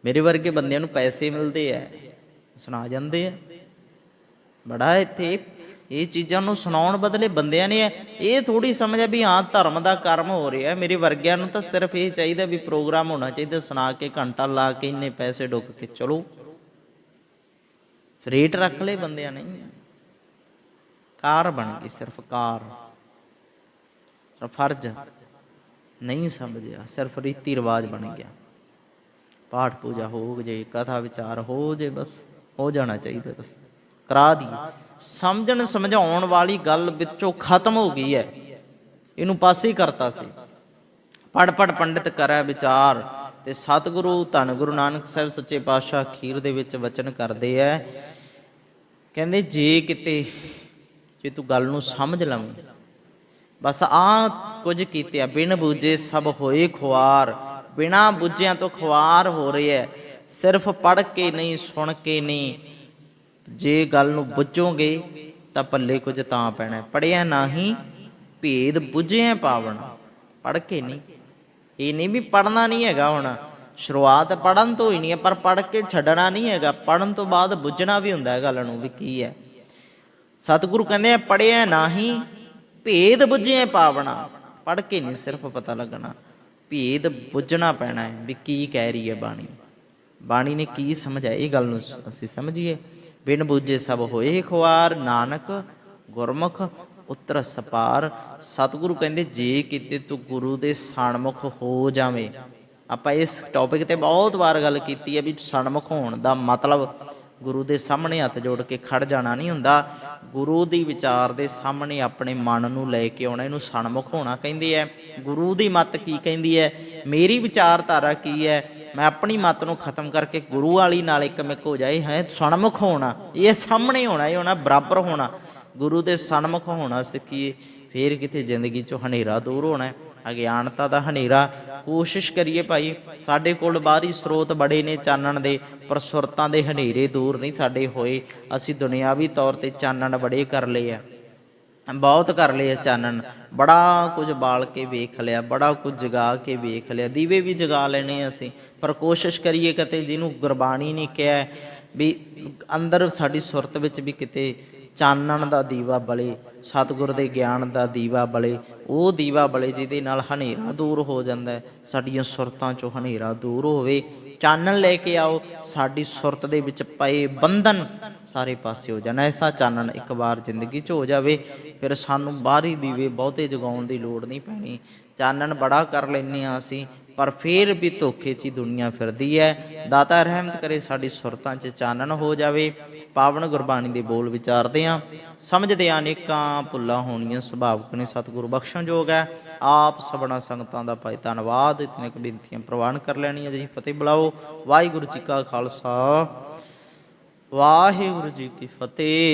ਮੇਰੇ ਵਰਗੇ ਬੰਦਿਆਂ ਨੂੰ ਪੈਸੇ ਮਿਲਦੇ ਆ, ਸੁਣਾ ਜਾਂਦੇ ਆ। ਬੜਾ ਇੱਥੇ ਇਹ ਚੀਜ਼ਾਂ ਨੂੰ ਸੁਣਾਉਣ ਬਦਲੇ ਬੰਦਿਆਂ ਨੇ ਇਹ ਥੋੜੀ ਆ ਵੀ ਹਾਂ, ਧਰਮ ਦਾ ਕਰਮ ਹੋ ਰਿਹਾ। ਮੇਰੇ ਵਰਗਿਆਂ ਨੂੰ ਤਾਂ ਸਿਰਫ ਇਹ ਚਾਹੀਦਾ ਵੀ ਪ੍ਰੋਗਰਾਮ ਹੋਣਾ ਚਾਹੀਦਾ, ਸੁਣਾ ਕੇ ਘੰਟਾ ਲਾ ਕੇ ਇੰਨੇ ਪੈਸੇ ਡੁੱਕ ਕੇ, ਚਲੋ। ਰੇਟ ਰੱਖ ਲਏ ਬੰਦਿਆਂ ਨੇ। ਕਾਰ ਬਣ ਗਈ ਸਿਰਫ ਕਾਰ। ਫਰਜ਼। ਨਹੀਂ ਸਮਝਿਆ, ਸਿਰਫ ਰੀਤੀ ਰਿਵਾਜ ਬਣ ਗਿਆ। ਪਾਠ ਪੂਜਾ ਹੋ ਜੇ, ਕਥਾ ਵਿਚਾਰ ਹੋ ਜੇ, ਬਸ ਹੋ ਜਾਣਾ ਚਾਹੀਦਾ ਬਸ। ਕਰਾ ਦੀ ਸਮਝਣ ਸਮਝਾਉਣ ਵਾਲੀ ਗੱਲ ਵਿੱਚੋਂ ਖਤਮ ਹੋ ਗਈ ਹੈ। ਇਹਨੂੰ ਪਾਸੇ ਹੀ ਕਰਤਾ ਸੀ। ਪੜ ਪੜ ਪੰਡਿਤ ਕਰੈ ਵਿਚਾਰ ਤੇ ਸਤਿਗੁਰੂ ਧੰਨ ਗੁਰੂ ਨਾਨਕ ਸਾਹਿਬ ਸੱਚੇ ਪਾਤਸ਼ਾਹ ਖੀਰ ਦੇ ਵਿੱਚ ਵਚਨ ਕਰਦੇ ਐ। ਕਹਿੰਦੇ, ਜੇ ਕਿਤੇ, ਜੇ ਤੂੰ ਗੱਲ ਨੂੰ ਸਮਝ ਲਵੇਂ, ਬਸ ਆ ਕੁਝ ਕੀਤੇ ਆ। ਬਿਨ ਬੂਝੇ ਸਭ ਹੋਏ ਖੁਆਰ। ਬਿਨਾ ਬੁੱਝਿਆਂ ਤੋਂ ਖਵਾਰ ਹੋ ਰਿਹਾ ਹੈ। ਸਿਰਫ ਪੜ ਕੇ ਨਹੀਂ, ਸੁਣ ਕੇ ਨਹੀਂ। ਜੇ ਗੱਲ ਨੂੰ ਬੁੱਝੋਗੇ ਤਾਂ ਪੱਲੇ ਕੁਝ ਤਾਂ ਪੈਣਾ ਪੜਿਆ ਨਹੀਂ ਭੇਦ ਬੁੱਝਿਆ ਪਾਵਣਾ। ਪੜ ਕੇ ਨਹੀਂ। ਇਹ ਨਹੀਂ ਵੀ ਪੜਨਾ ਨਹੀਂ ਹੈਗਾ ਹੁਣ। ਸ਼ੁਰੂਆਤ ਪੜਨ ਤੋਂ ਹੀ ਨਹੀਂ ਹੈ, ਪਰ ਪੜ ਕੇ ਛੱਡਣਾ ਨਹੀਂ ਹੈਗਾ। ਪੜਨ ਤੋਂ ਬਾਅਦ ਬੁੱਝਣਾ ਵੀ ਹੁੰਦਾ ਹੈ ਗੱਲ ਨੂੰ ਵੀ ਕੀ ਹੈ। ਸਤਿਗੁਰੂ ਕਹਿੰਦੇ ਆ ਪੜਿਆ ਨਹੀਂ ਭੇਦ ਬੁੱਝਿਆ ਪਾਵਣਾ। ਪੜ ਕੇ ਨਹੀਂ ਸਿਰਫ ਪਤਾ ਲੱਗਣਾ। ਭੇਦ ਬੁੱਝਣਾ ਪੈਣਾ ਹੈ ਵੀ ਕੀ ਕਹਿ ਰਹੀ ਹੈ ਬਾਣੀ। ਬਾਣੀ ਨੇ ਕੀ ਸਮਝਾਇਆ ਇਹ ਗੱਲ ਨੂੰ ਅਸੀਂ ਸਮਝੀਏ। ਬਿਨ ਬੁੱਝੇ ਸਭ ਹੋਏ ਖੁਆਰ, ਨਾਨਕ, ਗੁਰਮੁਖ, ਉਤਰ ਸਪਾਰ। ਸਤਿਗੁਰੂ ਕਹਿੰਦੇ, ਜੇ ਕਿਤੇ ਤੂੰ ਗੁਰੂ ਦੇ ਸਨਮੁਖ ਹੋ ਜਾਵੇਂ। ਆਪਾਂ ਇਸ ਟੌਪਿਕ ਤੇ ਬਹੁਤ ਵਾਰ ਗੱਲ ਕੀਤੀ ਹੈ ਵੀ ਸਨਮੁਖ ਹੋਣ ਦਾ ਮਤਲਬ ਗੁਰੂ ਦੇ ਸਾਹਮਣੇ ਹੱਥ ਜੋੜ ਕੇ ਖੜ ਜਾਣਾ ਨਹੀਂ ਹੁੰਦਾ। ਗੁਰੂ ਦੀ ਵਿਚਾਰ ਦੇ ਸਾਹਮਣੇ ਆਪਣੇ ਮਨ ਨੂੰ ਲੈ ਕੇ ਆਉਣਾ, ਇਹਨੂੰ ਸਨਮੁਖ ਹੋਣਾ ਕਹਿੰਦੇ ਆ ਗੁਰੂ ਦੀ ਮੱਤ ਕੀ ਕਹਿੰਦੀ ਹੈ ਮੇਰੀ ਵਿਚਾਰਧਾਰਾ ਕੀ ਹੈ ਮੈਂ ਆਪਣੀ ਮੱਤ ਨੂੰ ਖਤਮ ਕਰਕੇ ਗੁਰੂ ਵਾਲੀ ਨਾਲ ਇੱਕ ਮਿਕ ਹੋ ਜਾਏ, ਹੈ? ਸਨਮੁਖ ਹੋਣਾ। ਇਹ ਸਾਹਮਣੇ ਹੋਣਾ, ਇਹ ਹੋਣਾ ਬਰਾਬਰ ਹੋਣਾ। ਗੁਰੂ ਦੇ ਸਨਮੁਖ ਹੋਣਾ ਸਿੱਖੀਏ, ਫੇਰ ਕਿਤੇ ਜ਼ਿੰਦਗੀ ਚੋਂ ਹਨੇਰਾ ਦੂਰ ਹੋਣਾ। ਅਗਿਆਨਤਾ ਦਾ ਹਨੇਰਾ। ਕੋਸ਼ਿਸ਼ ਕਰੀਏ ਭਾਈ, ਸਾਡੇ ਕੋਲ ਬਾਹਰੀ ਸਰੋਤ ਬੜੇ ਨੇ ਚਾਨਣ ਦੇ, ਪਰ ਸੁਰਤਾਂ ਦੇ ਹਨੇਰੇ ਦੂਰ ਨਹੀਂ ਸਾਡੇ ਹੋਏ। ਅਸੀਂ ਦੁਨਿਆਵੀ ਤੌਰ ਤੇ ਚਾਨਣ ਬੜੇ ਕਰ ਲਏ ਆ। ਬਹੁਤ ਕਰ ਲਏ ਆ ਚਾਨਣ। ਬੜਾ ਕੁਝ ਬਾਲ ਕੇ ਵੇਖ ਲਿਆ, ਬੜਾ ਕੁਝ ਜਗਾ ਕੇ ਵੇਖ ਲਿਆ। ਦੀਵੇ ਵੀ ਜਗਾ ਲੈਣੇ ਅਸੀਂ, ਪਰ ਕੋਸ਼ਿਸ਼ ਕਰੀਏ ਕਿਤੇ ਜਿਹਨੂੰ ਗੁਰਬਾਣੀ ਨੇ ਕਿਹਾ ਵੀ ਅੰਦਰ ਸਾਡੀ ਸੁਰਤ ਵਿੱਚ ਵੀ ਕਿਤੇ ਚਾਨਣ ਦਾ ਦੀਵਾ ਬਲੇ, ਸਤਿਗੁਰ ਦੇ ਗਿਆਨ ਦਾ ਦੀਵਾ ਬਲੇ। ਉਹ ਦੀਵਾ ਬਲੇ ਜਿਹਦੇ ਨਾਲ ਹਨੇਰਾ ਦੂਰ ਹੋ ਜਾਂਦਾ ਹੈ। ਸਾਡੀਆਂ ਸੁਰਤਾਂ ਚੋਂ ਹਨੇਰਾ ਦੂਰ ਹੋਵੇ। ਚਾਨਣ ਲੈ ਕੇ ਆਓ, ਸਾਡੀ ਸੁਰਤ ਦੇ ਵਿੱਚ ਪਏ ਬੰਧਨ ਸਾਰੇ ਪਾਸੇ ਹੋ ਜਾਣ। ਐਸਾ ਚਾਨਣ ਇੱਕ ਵਾਰ ਜ਼ਿੰਦਗੀ 'ਚ ਹੋ ਜਾਵੇ, ਫਿਰ ਸਾਨੂੰ ਬਾਹਰੀ ਦੀਵੇ ਬਹੁਤੇ ਜਗਾਉਣ ਦੀ ਲੋੜ ਨਹੀਂ ਪੈਣੀ। ਚਾਨਣ ਬੜਾ ਕਰ ਲੈਨੇ ਆ ਅਸੀਂ, ਪਰ ਫੇਰ ਵੀ ਧੋਖੇ 'ਚ ਹੀ ਦੁਨੀਆ ਫਿਰਦੀ ਹੈ। ਦਾਤਾ ਰਹਿਮਤ ਕਰੇ ਸਾਡੀ ਸੁਰਤਾਂ 'ਚ ਚਾਨਣ ਹੋ ਜਾਵੇ। ਪਾਵਨ ਗੁਰਬਾਣੀ ਦੇ ਬੋਲ ਵਿਚਾਰਦੇ ਆ ਸਮਝਦੇ ਆ ਅਨੇਕਾਂ ਭੁੱਲਾਂ ਹੋਣੀਆਂ ਸੁਭਾਵਕ ਨੇ। ਸਤਿਗੁਰੂ ਬਖਸ਼ਣਯੋਗ ਹੈ। ਆਪ ਸਭਨਾ ਸੰਗਤਾਂ ਦਾ ਭਾਈ ਧੰਨਵਾਦ। ਇਤਨੇ ਕੁ ਬੇਨਤੀਆਂ ਪ੍ਰਵਾਨ ਕਰ ਲੈਣੀਆਂ ਜੀ ਫਤਿਹ ਬੁਲਾਓ। ਵਾਹਿਗੁਰੂ ਜੀ ਕਾ ਖਾਲਸਾ। ਵਾਹਿਗੁਰੂ ਜੀ ਕੀ ਫਤਿਹ।